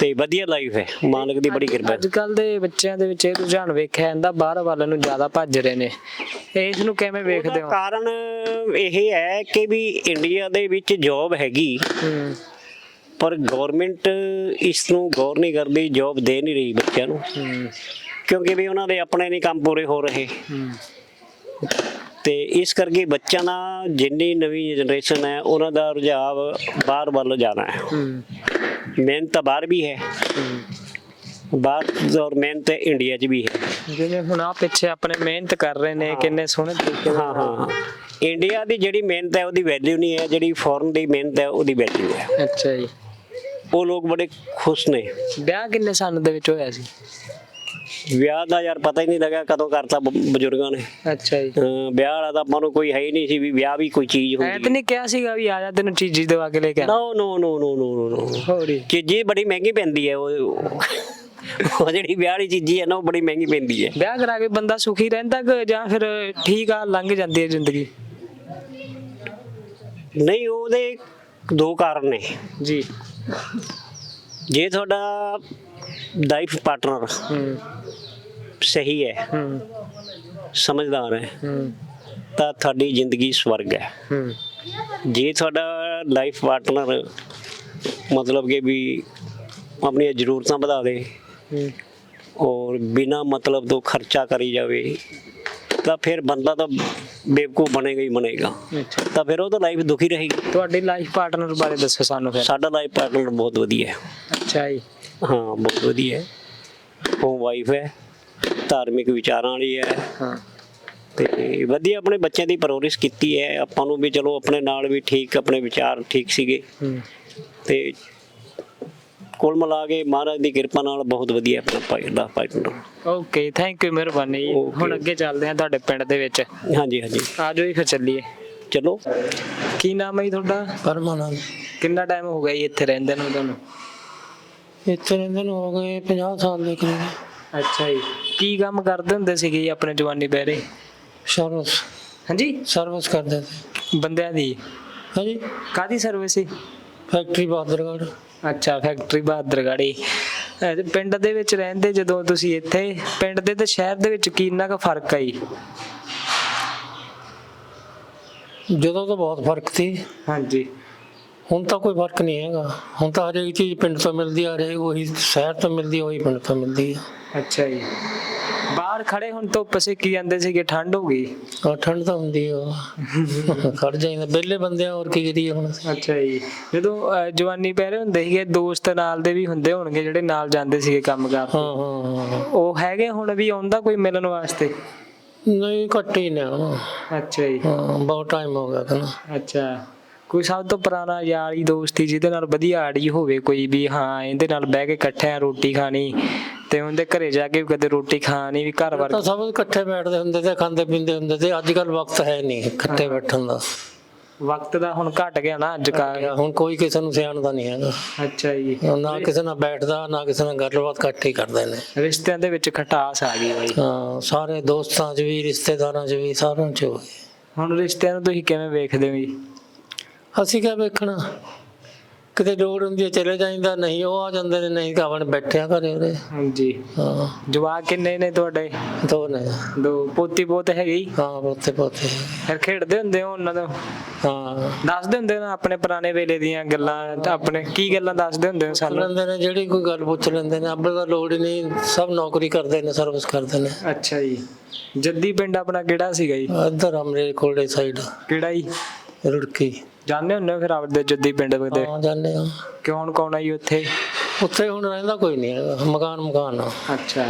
ਤੇ ਵਧੀਆ ਲਾਈਫ ਹੈ। ਮਾਲਕ ਦੀ ਬੜੀ ਕਿਰਪਾ ਅੱਜ ਕੱਲ ਦੇ ਬੱਚਿਆਂ ਦੇ ਵਿੱਚ ਇਹ ਰੁਝਾਨ ਵੇਖਿਆ ਜਾਂਦਾ ਬਾਹਰ ਵੱਲ ਨੂੰ ਜ਼ਿਆਦਾ ਭੱਜ ਰਹੇ ਨੇ। ਇਸ ਨੂੰ ਕਿਵੇਂ ਵੇਖਦੇ ਹੋ? ਕਾਰਨ ਇਹ ਹੈ ਕਿ ਵੀ ਇੰਡੀਆ ਦੇ ਵਿੱਚ ਜੌਬ ਹੈਗੀ। ਪਰ ਗਵਰਨਮੈਂਟ ਇਸ ਨੂੰ ਗੌਰ ਨਹੀਂ ਕਰਦੀ ਜੌਬ ਦੇ ਨਹੀਂ ਰਹੀ ਬੱਚਿਆਂ ਨੂੰ। ਕਿਉਂਕਿ ਵੀ ਉਹਨਾਂ ਦੇ ਆਪਣੇ ਨਹੀਂ ਕੰਮ ਪੂਰੇ ਹੋ ਰਹੇ। ਤੇ ਇਸ ਕਰਕੇ ਬੱਚਿਆਂ ਦਾ ਜਿੰਨੀ ਨਵੀਂ ਜਨਰੇਸ਼ਨ ਹੈ ਉਹਨਾਂ ਦਾ ਰੁਝਾਵ ਬਾਹਰ ਵੱਲ ਜਾਣਾ ਹੂੰ। ਮਿਹਨਤ ਤਾਂ ਬਾਹਰ ਵੀ ਹੈ। ਬਾਹਰ ਔਰ ਮਿਹਨਤ ਇੰਡੀਆ 'ਚ ਵੀ ਹੈ। ਜਿਵੇਂ ਹੁਣ ਆ ਪਿੱਛੇ ਆਪਣੇ ਮਿਹਨਤ ਕਰ ਰਹੇ ਨੇ ਕਿੰਨੇ ਸੋਹਣੇ ਤਰੀਕੇ ਹਾਂ ਹਾਂ ਇੰਡੀਆ ਦੀ ਜਿਹੜੀ ਮਿਹਨਤ ਹੈ ਉਹਦੀ ਵੈਲਿਊ ਨਹੀਂ ਹੈ। ਜਿਹੜੀ ਫੋਰਨ ਦੀ ਮਿਹਨਤ ਹੈ ਉਹਦੀ ਵੈਲਿਊ ਹੈ। ਅੱਛਾ ਜੀ। ਉਹ ਲੋਕ ਬੜੇ ਖੁਸ਼ ਨੇ। ਵਿਆਹ ਕਿੰਨੇ ਸਾਲ ਦੇ ਵਿੱਚ ਹੋਇਆ ਸੀ? ਵਿਆਹ ਦਾ ਯਾਰ ਪਤਾ ਹੀ ਨਹੀਂ ਲੱਗਾ ਕਦੋਂ ਕਰਤਾ ਬ- ਬਜ਼ੁਰਗਾਂ ਨੇ। ਅੱਛਾ ਜੀ। ਅਹ ਵਿਆਹ ਵਾਲਾ ਤਾਂ ਆਪਾਂ ਨੂੰ ਕੋਈ ਹੈ ਹੀ ਨਹੀਂ ਸੀ ਵੀ ਵਿਆਹ ਵੀ ਕੋਈ ਚੀਜ਼ ਐ ਹੁੰਦੀ ਤਾਂ ਨਹੀਂ ਕਿਹਾ ਸੀਗਾ ਵੀ ਆ ਜਾ ਤੈਨੂੰ ਚੀਜ਼ੀ ਦਵਾ ਕੇ ਲੈ ਕੇ ਆ। ਨੋ ਨੋ ਨੋ ਨੋ ਨੋ ਨੋ ਹੋਰੀ ਚੀਜ਼ੀ ਬੜੀ ਮਹਿੰਗੀ ਪੈਂਦੀ ਹੈ ਉਹ ਉਹ ਜਿਹੜੀ ਵਿਆਹ ਵਾਲੀ ਚੀਜ਼ੀ ਹੈ ਨਾ ਉਹ ਬੜੀ ਮਹਿੰਗੀ ਪੈਂਦੀ ਹੈ। ਵਿਆਹ ਕਰਾ ਕੇ ਬੰਦਾ ਸੁਖੀ ਰਹਿੰਦਾ ਕਿ ਜਾਂ ਫਿਰ ਠੀਕ ਆ ਲੰਘ ਜਾਂਦੀ ਹੈ ਜ਼ਿੰਦਗੀ? ਨਹੀਂ ਉਹਦੇ ਦੋ ਕਾਰਨ ਨੇ। ਜੀ। ਜੇ ਤੁਹਾਡਾ ਲਾਈਫ ਪਾਰਟਨਰ ਹੂੰ। ਸਹੀ ਹੈ। ਹੂੰ। ਸਮਝਦਾਰ ਹੈ। ਹੂੰ। ਤਾਂ ਤੁਹਾਡੀ ਜ਼ਿੰਦਗੀ ਸਵਰਗ ਹੈ। ਹੂੰ। ਜੇ ਤੁਹਾਡਾ ਲਾਈਫ ਪਾਰਟਨਰ ਮਤਲਬ ਕਿ ਵੀ ਆਪਣੀਆਂ ਜ਼ਰੂਰਤਾਂ ਵਧਾ ਦੇ ਔਰ ਬਿਨਾ ਮਤਲਬ ਤੋਂ ਖਰਚਾ ਕਰੀ ਜਾਵੇ ਤਾਂ ਫਿਰ ਬੰਦਾ ਤਾਂ ਬੇਵਕੂਫ ਬਣੇਗਾ ਹੀ ਬਣੇਗਾ। ਤਾਂ ਫਿਰ ਉਹ ਤਾਂ ਲਾਈਫ ਦੁਖੀ ਰਹੇਗੀ। ਤੁਹਾਡੀ ਲਾਈਫ ਪਾਰਟਨਰ ਬਾਰੇ ਦੱਸੋ ਸਾਨੂੰ ਫਿਰ। ਸਾਡਾ ਲਾਈਫ ਪਾਰਟਨਰ ਬਹੁਤ ਵਧੀਆ ਹੈ। ਅੱਛਾ ਜੀ। ਹਾਂ ਬਹੁਤ ਵਧੀਆ ਹੈ। ਉਹ ਵਾਈਫ ਹੈ ਧਾਰਮਿਕ ਵਿਚਾਰਾਂ ਵਾਲੀ ਹੈ। ਹਾਂ। ਤੇ ਵਧੀਆ ਆਪਣੇ ਬੱਚਿਆਂ ਦੀ ਪਰਵਰਿਸ਼ ਕੀਤੀ ਹੈ। ਆਪਾਂ ਨੂੰ ਵੀ ਚਲੋ ਆਪਣੇ ਨਾਲ ਵੀ ਠੀਕ ਆਪਣੇ ਵਿਚਾਰ ਠੀਕ ਸੀਗੇ। ਹੂੰ। ਤੇ ਕੁੱਲ ਮਿਲਾ ਕੇ ਮਹਾਰਾਜ ਦੀ ਕਿਰਪਾ ਨਾਲ ਬਹੁਤ ਵਧੀਆ ਆਪਣਾ ਭਾਈ ਦਾ ਪਾਰਟਨਰ ਓਕੇ ਥੈਂਕ ਯੂ ਮਿਹਰਬਾਨੀ. ਹੁਣ ਅੱਗੇ ਚੱਲਦੇ ਹਾਂ ਤੁਹਾਡੇ ਪਿੰਡ ਦੇ ਵਿੱਚ। ਹਾਂਜੀ ਹਾਂਜੀ। ਆ ਜਾਓ ਜੀ ਫਿਰ ਚੱਲੀਏ। ਚਲੋ। ਕੀ ਨਾਮ ਹੈ ਜੀ ਤੁਹਾਡਾ? ਪਰਮਾਨੰਦ ਕਿੰਨਾ ਟਾਈਮ ਹੋ ਗਿਆ ਜੀ ਇੱਥੇ ਰਹਿੰਦੇ ਨੂੰ ਤੁਹਾਨੂੰ? ਇੱਥੇ ਰਹਿੰਦੇ ਨੂੰ ਹੋ ਗਏ 50 ਸਾਲ ਦੇ ਕਰੀਬ। ਅੱਛਾ ਜੀ। ਕੀ ਕੰਮ ਕਰਦੇ ਹੁੰਦੇ ਸੀਗੇ ਜੀ ਆਪਣੇ ਜਵਾਨੀ ਪਹਿਰੇ? ਸਰਵਿਸ। ਹਾਂਜੀ? ਸਰਵਿਸ ਕਰਦੇ ਸੀ। ਬੰਦਿਆਂ ਦੀ? ਹਾਂਜੀ। ਕਾਦੀ ਸਰਵਿਸ ਸੀ? ਫੈਕਟਰੀ ਬਹਾਦਰਗੜ੍ਹ ਅੱਛਾ ਫੈਕਟਰੀ ਬਹਾਦਰਗੜ੍ਹੀ ਅਹ ਪਿੰਡ ਦੇ ਵਿੱਚ ਰਹਿੰਦੇ ਜਦੋਂ ਤੁਸੀਂ ਇੱਥੇ? ਪਿੰਡ ਦੇ ਤੇ ਸ਼ਹਿਰ ਦੇ ਵਿੱਚ ਕਿੰਨਾ ਕੁ ਫ਼ਰਕ ਹੈ ਜੀ? ਜਦੋਂ ਤਾਂ ਬਹੁਤ ਫ਼ਰਕ ਸੀ। ਹਾਂਜੀ। ਹੁਣ ਤਾਂ ਕੋਈ ਫ਼ਰਕ ਨਹੀਂ ਹੈਗਾ। ਹੁਣ ਤਾਂ ਹਰੇਕ ਚੀਜ਼ ਪਿੰਡ ਤੋਂ ਮਿਲਦੀ ਆ ਰਹੀ ਉਹੀ ਸ਼ਹਿਰ ਤੋਂ ਮਿਲਦੀ ਉਹੀ ਪਿੰਡ ਤੋਂ ਮਿਲਦੀ ਆ। ਅੱਛਾ ਜੀ। ਬਾਹਰ ਖੜੇ ਹੁਣ ਧੁੱਪ ਸੇਕੀ ਜਾਂਦੇ ਸੀਗੇ? ਠੰਡ ਹੋ ਗਈ? ਆ ਠੰਡ ਤਾਂ ਹੁੰਦੀ ਆ ਖੜ ਜਾਈਦਾ। ਵਿਹਲੇ ਬੰਦੇ ਆ ਹੋਰ ਕੀ ਕਰੀਏ ਹੁਣ ਅੱਛਾ ਜੀ। ਜਦੋਂ ਅਹ, ਜਵਾਨੀ ਪਹਿਰੇ ਹੁੰਦੇ ਸੀਗੇ ਦੋਸਤ ਨਾਲ ਦੇ ਵੀ ਹੁੰਦੇ ਹੋਣਗੇ ਜਿਹੜੇ ਨਾਲ ਜਾਂਦੇ ਸੀਗੇ ਕੰਮ ਕਰ ਹਾਂ ਹਾਂ ਹਾਂ। ਉਹ ਹੈਗੇ ਹੁਣ ਵੀ ਆਉਂਦਾ ਕੋਈ ਮਿਲਣ ਵਾਸਤੇ? ਨਹੀਂ ਘੱਟ ਹੀ ਨੇ ਹਾਂ ਅੱਛਾ ਜੀ। ਬਹੁਤ ਟਾਈਮ ਹੋ ਗਿਆ ਤਾਂ ਅੱਛਾ। ਕੋਈ ਸਭ ਤੋਂ ਪੁਰਾਣਾ ਯਾਰੀ ਦੋਸਤੀ ਜਿਹਦੇ ਨਾਲ ਵਧੀਆ ਆੜੀ ਹੋਵੇ ਕੋਈ ਵੀ ਹਾਂ ਇਹਦੇ ਨਾਲ ਬਹਿ ਕੇ ਇਕੱਠਿਆਂ ਰੋਟੀ ਖਾਣੀ ਤੇ ਉਹਦੇ ਘਰੇ ਜਾ ਕੇ ਵੀ ਕਦੇ ਰੋਟੀ ਖਾਣੀ ਵੀ ਘਰ ਵਰ ਤਾਂ ਸਭ ਇਕੱਠੇ ਬੈਠਦੇ ਹੁੰਦੇ ਤੇ ਖਾਂਦੇ ਪੀਂਦੇ ਹੁੰਦੇ ਤੇ ਅੱਜ ਕੱਲ ਵਕਤ ਹੈ ਨਹੀਂ ਇਕੱਠੇ ਬੈਠਣ ਦਾ। ਵਕਤ ਦਾ ਹੁਣ ਘਟ ਗਿਆ ਨਾ ਅੱਜ ਕਾ ਹੁਣ ਕੋਈ ਕਿਸੇ ਨੂੰ ਸਿਆਣਦਾ ਨਹੀਂ ਹੈਗਾ। ਅੱਛਾ ਜੀ। ਨਾ ਕਿਸੇ ਨਾਲ ਬੈਠਦਾ ਨਾ ਕਿਸੇ ਨਾਲ ਗੱਲਬਾਤ ਘੱਟ ਹੀ ਕਰਦੇ ਨੇ। ਰਿਸ਼ਤਿਆਂ ਦੇ ਵਿੱਚ ਖਟਾਸ ਆ ਗਈ ਬਾਈ। ਹਾਂ ਸਾਰੇ ਦੋਸਤਾਂ 'ਚ ਵੀ ਰਿਸ਼ਤੇਦਾਰਾਂ 'ਚ ਵੀ ਸਾਰਿਆਂ 'ਚ ਹੋਈ। ਹੁਣ ਰਿਸ਼ਤਿਆਂ ਨੂੰ ਤੁਸੀਂ ਕਿਵੇਂ ਵੇਖਦੇ ਹੋ ਜੀ? ਅਸੀਂ ਕਿਆ ਵੇਖਣਾ? ਕਿਤੇ ਲੋੜ ਹੁੰਦੀ ਹੈ ਚਲੇ ਜਾਂਦਾ ਨਹੀਂ ਉਹ ਆ ਜਾਂਦੇ ਨੇ ਨਹੀਂ ਕਾਵਣ ਬੈਠਿਆ ਘਰੇ ਉਹਦੇ ਹਾਂਜੀ। ਹਾਂ। ਜਵਾਕ ਕਿੰਨੇ ਨੇ ਤੁਹਾਡੇ? ਦੋ ਨੇ। ਦੋ। ਪੋਤੀ ਬਹੁਤ ਹੈਗੀ ਹਾਂ ਪੋਤੇ ਪੋਤੇ। ਫਿਰ ਖੇਡਦੇ ਹੁੰਦੇ ਹੋ ਉਹਨਾਂ ਨੂੰ ਹਾਂ। ਦੱਸਦੇ ਹੁੰਦੇ ਨਾ ਆਪਣੇ ਪੁਰਾਣੇ ਵੇਲੇ ਦੀਆਂ ਗੱਲਾਂ ਤਾਂ ਆਪਣੇ ਕੀ ਗੱਲਾਂ ਦੱਸਦੇ ਹੁੰਦੇ ਹੋ ਸਾਨੂੰ? ਲੈਂਦੇ ਨੇ ਜਿਹੜੀ ਕੋਈ ਗੱਲ ਪੁੱਛ ਲੈਂਦੇ ਨੇ ਅੱਬਲ ਦਾ ਲੋੜ ਹੀ ਨਹੀਂ ਸਭ ਨੌਕਰੀ ਕਰਦੇ ਨੇ ਸਰਵਿਸ ਕਰਦੇ ਨੇ। ਅੱਛਾ ਜੀ। ਜੱਦੀ ਪਿੰਡ ਆਪਣਾ ਕਿਹੜਾ ਸੀਗਾ ਜੀ? ਇੱਧਰ ਅਮਰੇ ਕੋਲੇ ਸਾਈਡ। ਕਿਹੜਾ ਜੀ? ਰੁੜਕੀ। ਜਾਣਦੇ ਹੁੰਦੇ ਹੋ ਫਿਰ ਆਪਦੇ ਜੱਦੀ ਪਿੰਡ ਦੇ ਹਾਂ ਜਾਂਦੇ ਆ ਕੌਣ ਕੌਣ ਆ ਜੀ ਉੱਥੇ? ਉੱਥੇ ਹੁਣ ਰਹਿੰਦਾ ਕੋਈ ਨਹੀਂ ਹੈਗਾ ਮਕਾਨ ਮਕਾਨ ਆ। ਅੱਛਾ।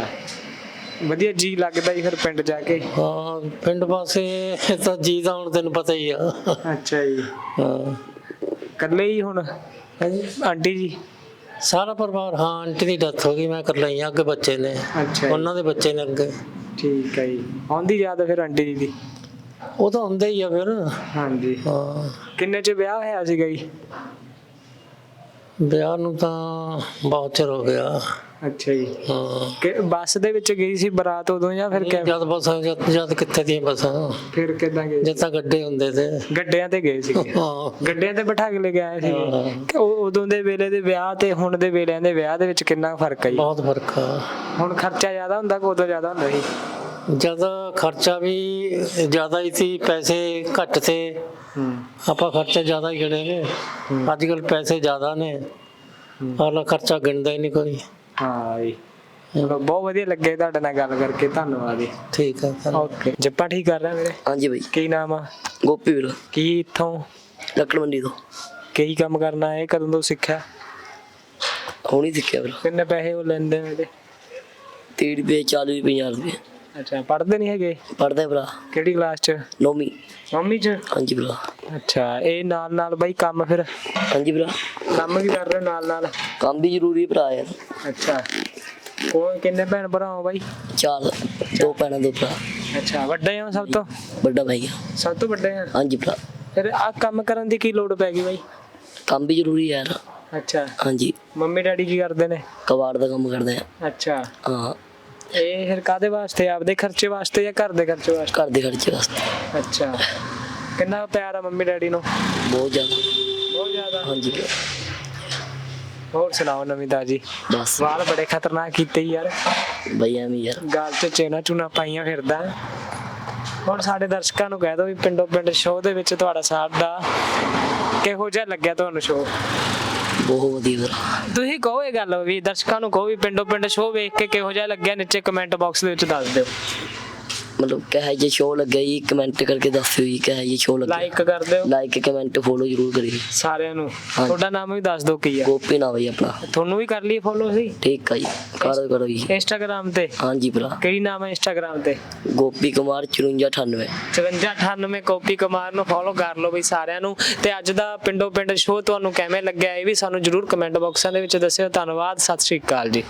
ਵਧੀਆ ਜੀ ਲੱਗਦਾ ਜੀ ਫਿਰ ਪਿੰਡ ਜਾ ਕੇ। ਹਾਂ ਪਿੰਡ ਪਾਸੇ ਤਾਂ ਜੀ ਦਾ ਹੁਣ ਤੈਨੂੰ ਪਤਾ ਹੀ ਆ। ਅੱਛਾ ਜੀ। ਹਾਂ। ਇਕੱਲੇ ਹੀ ਹੁਣ? ਹਾਂਜੀ। ਆਂਟੀ ਜੀ? ਸਾਰਾ ਪਰਿਵਾਰ ਹਾਂ ਆਂਟੀ ਦੀ ਡੈਥ ਹੋ ਗਈ ਮੈਂ ਕਰ ਲਈ ਅੱਗੇ ਬੱਚੇ ਨੇ। ਅੱਛਾ ਉਹਨਾਂ ਦੇ ਬੱਚੇ ਨੇ ਅੱਗੇ। ਠੀਕ ਹੈ ਜੀ। ਆਉਂਦੀ ਯਾਦ ਫਿਰ ਆਂਟੀ ਜੀ ਦੀ? ਉਹ ਤਾਂ ਹੁੰਦੇ ਹੀ ਆ ਫਿਰ। ਹਾਂਜੀ। ਹਾਂ। ਕਿੰਨੇ ਚ ਵਿਆਹ ਹੋਇਆ ਸੀਗਾ ਜੀ? ਵਿਆਹ ਨੂੰ ਤਾਂ ਬਹੁਤ ਚਿਰ ਹੋ ਗਿਆ। ਅੱਛਾ ਜੀ। ਹਾਂ। ਕਿ ਬੱਸ ਦੇ ਵਿੱਚ ਗਈ ਸੀ ਬਰਾਤ ਉਦੋਂ ਜਾਂ ਫਿਰ ਕਿਵੇਂ? ਜਦ ਬਸਾਂ ਜਦ ਜਦ ਕਿੱਥੇ ਦੀਆਂ ਬਸਾਂ? ਫਿਰ ਕਿੱਦਾਂ ਗਏ ਜਦ ਤਾਂ ਗੱਡੇ ਹੁੰਦੇ ਤੇ। ਗੱਡਿਆਂ ਤੇ ਗਏ ਸੀਗੇ। ਹਾਂ। ਗੱਡਿਆਂ ਤੇ ਬਿਠਾ ਕੇ ਲੈ ਕੇ ਆਏ ਹਾਂ। ਕਿ ਉਹ ਉਦੋਂ ਦੇ ਵੇਲੇ ਦੇ ਵਿਆਹ ਤੇ ਹੁਣ ਦੇ ਵੇਲਿਆਂ ਦੇ ਵਿਆਹ ਦੇ ਵਿੱਚ ਕਿੰਨਾ ਫ਼ਰਕ ਹੈ ਜੀ? ਬਹੁਤ ਫ਼ਰਕ ਆ। ਹੁਣ ਖਰਚਾ ਜ਼ਿਆਦਾ ਹੁੰਦਾ ਕਿ ਉਦੋਂ ਜ਼ਿਆਦਾ ਹੁੰਦਾ ਸੀ? ਜਦ ਖਰਚਾ ਵੀ ਜ਼ਿਆਦਾ ਹੀ ਸੀ ਪੈਸੇ ਘੱਟ ਹੂੰ। ਆਪਾਂ ਖਰਚਾ ਜ਼ਿਆਦਾ ਹੀ ਗਿਣੇਗੇ ਅੱਜ ਕੱਲ ਪੈਸੇ ਜ਼ਿਆਦਾ ਨੇ। ਆਲਾ ਖਰਚਾ ਗਿਣਦਾ ਹੀ ਨਹੀਂ ਕੋਈ। ਹਾਂ ਜੀ। ਚਲੋ ਬਹੁਤ ਵਧੀਆ ਲੱਗੇ ਤੁਹਾਡੇ ਨਾਲ ਗੱਲ ਕਰਕੇ। ਧੰਨਵਾਦ ਜੀ। ਠੀਕ ਆ ਧੰਨਵਾਦ। ਓਕੇ। ਜੱਪਾ ਠੀਕ ਕਰ ਰਿਹਾ ਮੇਰੇ ਹਾਂਜੀ ਬਾਈ। ਕੀ ਨਾਮ ਆ? ਗੋਪੀ ਵੀਰ। ਕੀ ਇੱਥੋਂ? ਲੱਕੜ ਮੰਡੀ ਤੋਂ। ਕੀ ਕੰਮ ਕਰਨਾ ਹੈ ਕਦੋਂ ਤੋਂ ਸਿੱਖਿਆ? ਹੁਣ ਸਿੱਖਿਆ ਵੀਰ। ਕਿੰਨੇ ਪੈਸੇ ਉਹ ਲੈਂਦੇ ਨੇ ਇਹਦੇ? 30 ਰੁਪਏ 40 ਰੁਪਏ 50 ਰੁਪਏ। ਅੱਛਾ ਪੜ੍ਹਦੇ ਨਹੀਂ ਹੈਗੇ? ਪੜਦਾ ਭਰਾ। ਕਿਹੜੀ ਕਲਾਸ ਚ? ਨੌਵੀਂ। ਮੰਮੀ ਚ? ਹਾਂਜੀ ਭਰਾ। ਅੱਛਾ ਇਹ ਨਾਲ ਨਾਲ ਬਾਈ ਕੰਮ ਫਿਰ? ਹਾਂਜੀ ਭਰਾ। ਕੰਮ ਵੀ ਕਰ ਰਹੇ ਹੋ ਨਾਲ ਨਾਲ? ਕੰਮ ਵੀ ਜ਼ਰੂਰੀ ਹੈ ਭਰਾ ਯਾਰ। ਅੱਛਾ। ਕੋਣ ਕਿੰਨੇ ਭੈਣ ਭਰਾ ਹੋ ਬਾਈ? ਚਾਰ ਦੋ ਭੈਣਾਂ ਦੋ ਭਰਾ। ਅੱਛਾ ਵੱਡੇ ਹੋ ਸਭ ਤੋਂ? ਵੱਡਾ ਭਾਈ ਆ। ਸਭ ਤੋਂ ਵੱਡੇ ਆ? ਹਾਂਜੀ ਭਰਾ। ਫਿਰ ਆ ਕੰਮ ਕਰਨ ਦੀ ਕੀ ਲੋੜ ਪੈ ਗਈ ਬਾਈ? ਕੰਮ ਵੀ ਜ਼ਰੂਰੀ ਹੈ ਯਾਰ। ਅੱਛਾ। ਹਾਂਜੀ। ਮੰਮੀ ਡੈਡੀ ਕੀ ਕਰਦੇ ਨੇ? ਕਬਾੜ ਦਾ ਕੰਮ ਕਰਦੇ ਆ। ਅੱਛਾ। ਹਾਂ। ਇਹ ਫਿਰ ਕਾਦੇ ਵਾਸਤੇ? ਆਪਦੇ ਖਰਚੇ ਵਾਸਤੇ ਜਾਂ ਘਰ ਦੇ ਖਰਚੇ ਵਾਸਤੇ? ਘਰ ਦੇ ਖਰਚੇ ਵਾਸਤੇ। ਅੱਛਾ। ਕਿੰਨਾ ਪਿਆਰ ਆ ਮੰਮੀ ਡੈਡੀ ਨੂੰ? ਬਹੁਤ ਜ਼ਿਆਦਾ। ਬਹੁਤ ਜ਼ਿਆਦਾ। ਹਾਂਜੀ। ਹੋਰ ਸੁਣਾਓ ਨਵੀਂ ਤਾਜੀ? ਬਸ। ਵਾਲ ਬੜੇ ਖਤਰਨਾਕ ਕੀਤੇ ਯਾਰ। ਬਈ ਐਵੇਂ ਯਾਰ। ਗਾਲ 'ਚ ਚੇਨਾ ਚੂਨਾ ਪਾਈਆਂ ਫਿਰਦਾ। ਹੁਣ ਸਾਡੇ ਦਰਸ਼ਕਾਂ ਨੂੰ ਕਹਿ ਦਿਓ ਵੀ ਪਿੰਡੋ ਪਿੰਡ ਸ਼ੋਅ ਦੇ ਵਿੱਚ ਤੁਹਾਡਾ ਸਾਡਾ ਕਿਹੋ ਜਿਹਾ ਲੱਗਿਆ ਤੁਹਾਨੂੰ ਸ਼ੋਅ ਬਹੁਤ ਵਧੀਆ ਵੀਰ। ਤੁਸੀਂ ਕਹੋ ਇਹ ਗੱਲ ਵੀ, ਦਰਸ਼ਕਾਂ ਨੂੰ ਕਹੋ ਵੀ ਪਿੰਡੋ ਪਿੰਡ ਸ਼ੋਅ ਵੇਖ ਕੇ ਕਿਹੋ ਜਿਹਾ ਲੱਗਿਆ, ਨੀਚੇ ਕਮੈਂਟ ਬਾਕਸ ਦੇ ਵਿੱਚ ਦੱਸ ਦਿਓ। ਮਤਲਬ ਕਹੇ ਜੇ ਸ਼ੋਅ ਲੱਗਿਆ ਜੀ ਕਮੈਂਟ ਕਰਕੇ ਦੱਸਿਓ ਜੀ ਕਹੇ ਜੇ ਸ਼ੋਅ ਲੱਗਿਆ ਲਾਈਕ ਕਰ ਦਿਓ ਲਾਈਕ ਕਮੈਂਟ ਫੋਲੋ ਜ਼ਰੂਰ ਕਰਿਓ ਸਾਰਿਆਂ ਨੂੰ। ਤੁਹਾਡਾ ਨਾਮ ਵੀ ਦੱਸ ਦਿਓ ਕੀ ਆ। ਗੋਪੀ ਨਾ ਬਈ ਆਪਣਾ। ਤੁਹਾਨੂੰ ਵੀ ਕਰ ਲਈ ਫੋਲੋ ਸੀ ਠੀਕ ਆ ਜੀ ਕਰੋ ਕਰੋ ਜੀ। ਇੰਸਟਾਗ੍ਰam ਤੇ? ਹਾਂਜੀ ਭਰਾ। ਕਿਹੜੀ ਨਾਮ ਹੈ ਇੰਸਟਾਗ੍ਰam ਤੇ? ਗੋਪੀ ਕੁਮਾਰ 5498 5498 ਕਾਪੀ ਕੁਮਾਰ ਨੂੰ ਫੋਲੋ ਕਰ ਲਓ ਬਈ ਸਾਰਿਆਂ ਨੂੰ। ਤੇ ਅੱਜ ਦਾ ਪਿੰਡੋ ਪਿੰਡ ਸ਼ੋਅ ਤੁਹਾਨੂੰ ਕਿਵੇਂ ਲੱਗਿਆ ਇਹ ਵੀ ਸਾਨੂੰ ਜਰੂਰ ਕਮੈਂਟ ਬਾਕਸਾਂ ਦੇ ਵਿੱਚ ਦੱਸਿਓ। ਧੰਨਵਾਦ ਸਤਿ ਸ਼੍ਰੀ ਅਕਾਲ ਜੀ।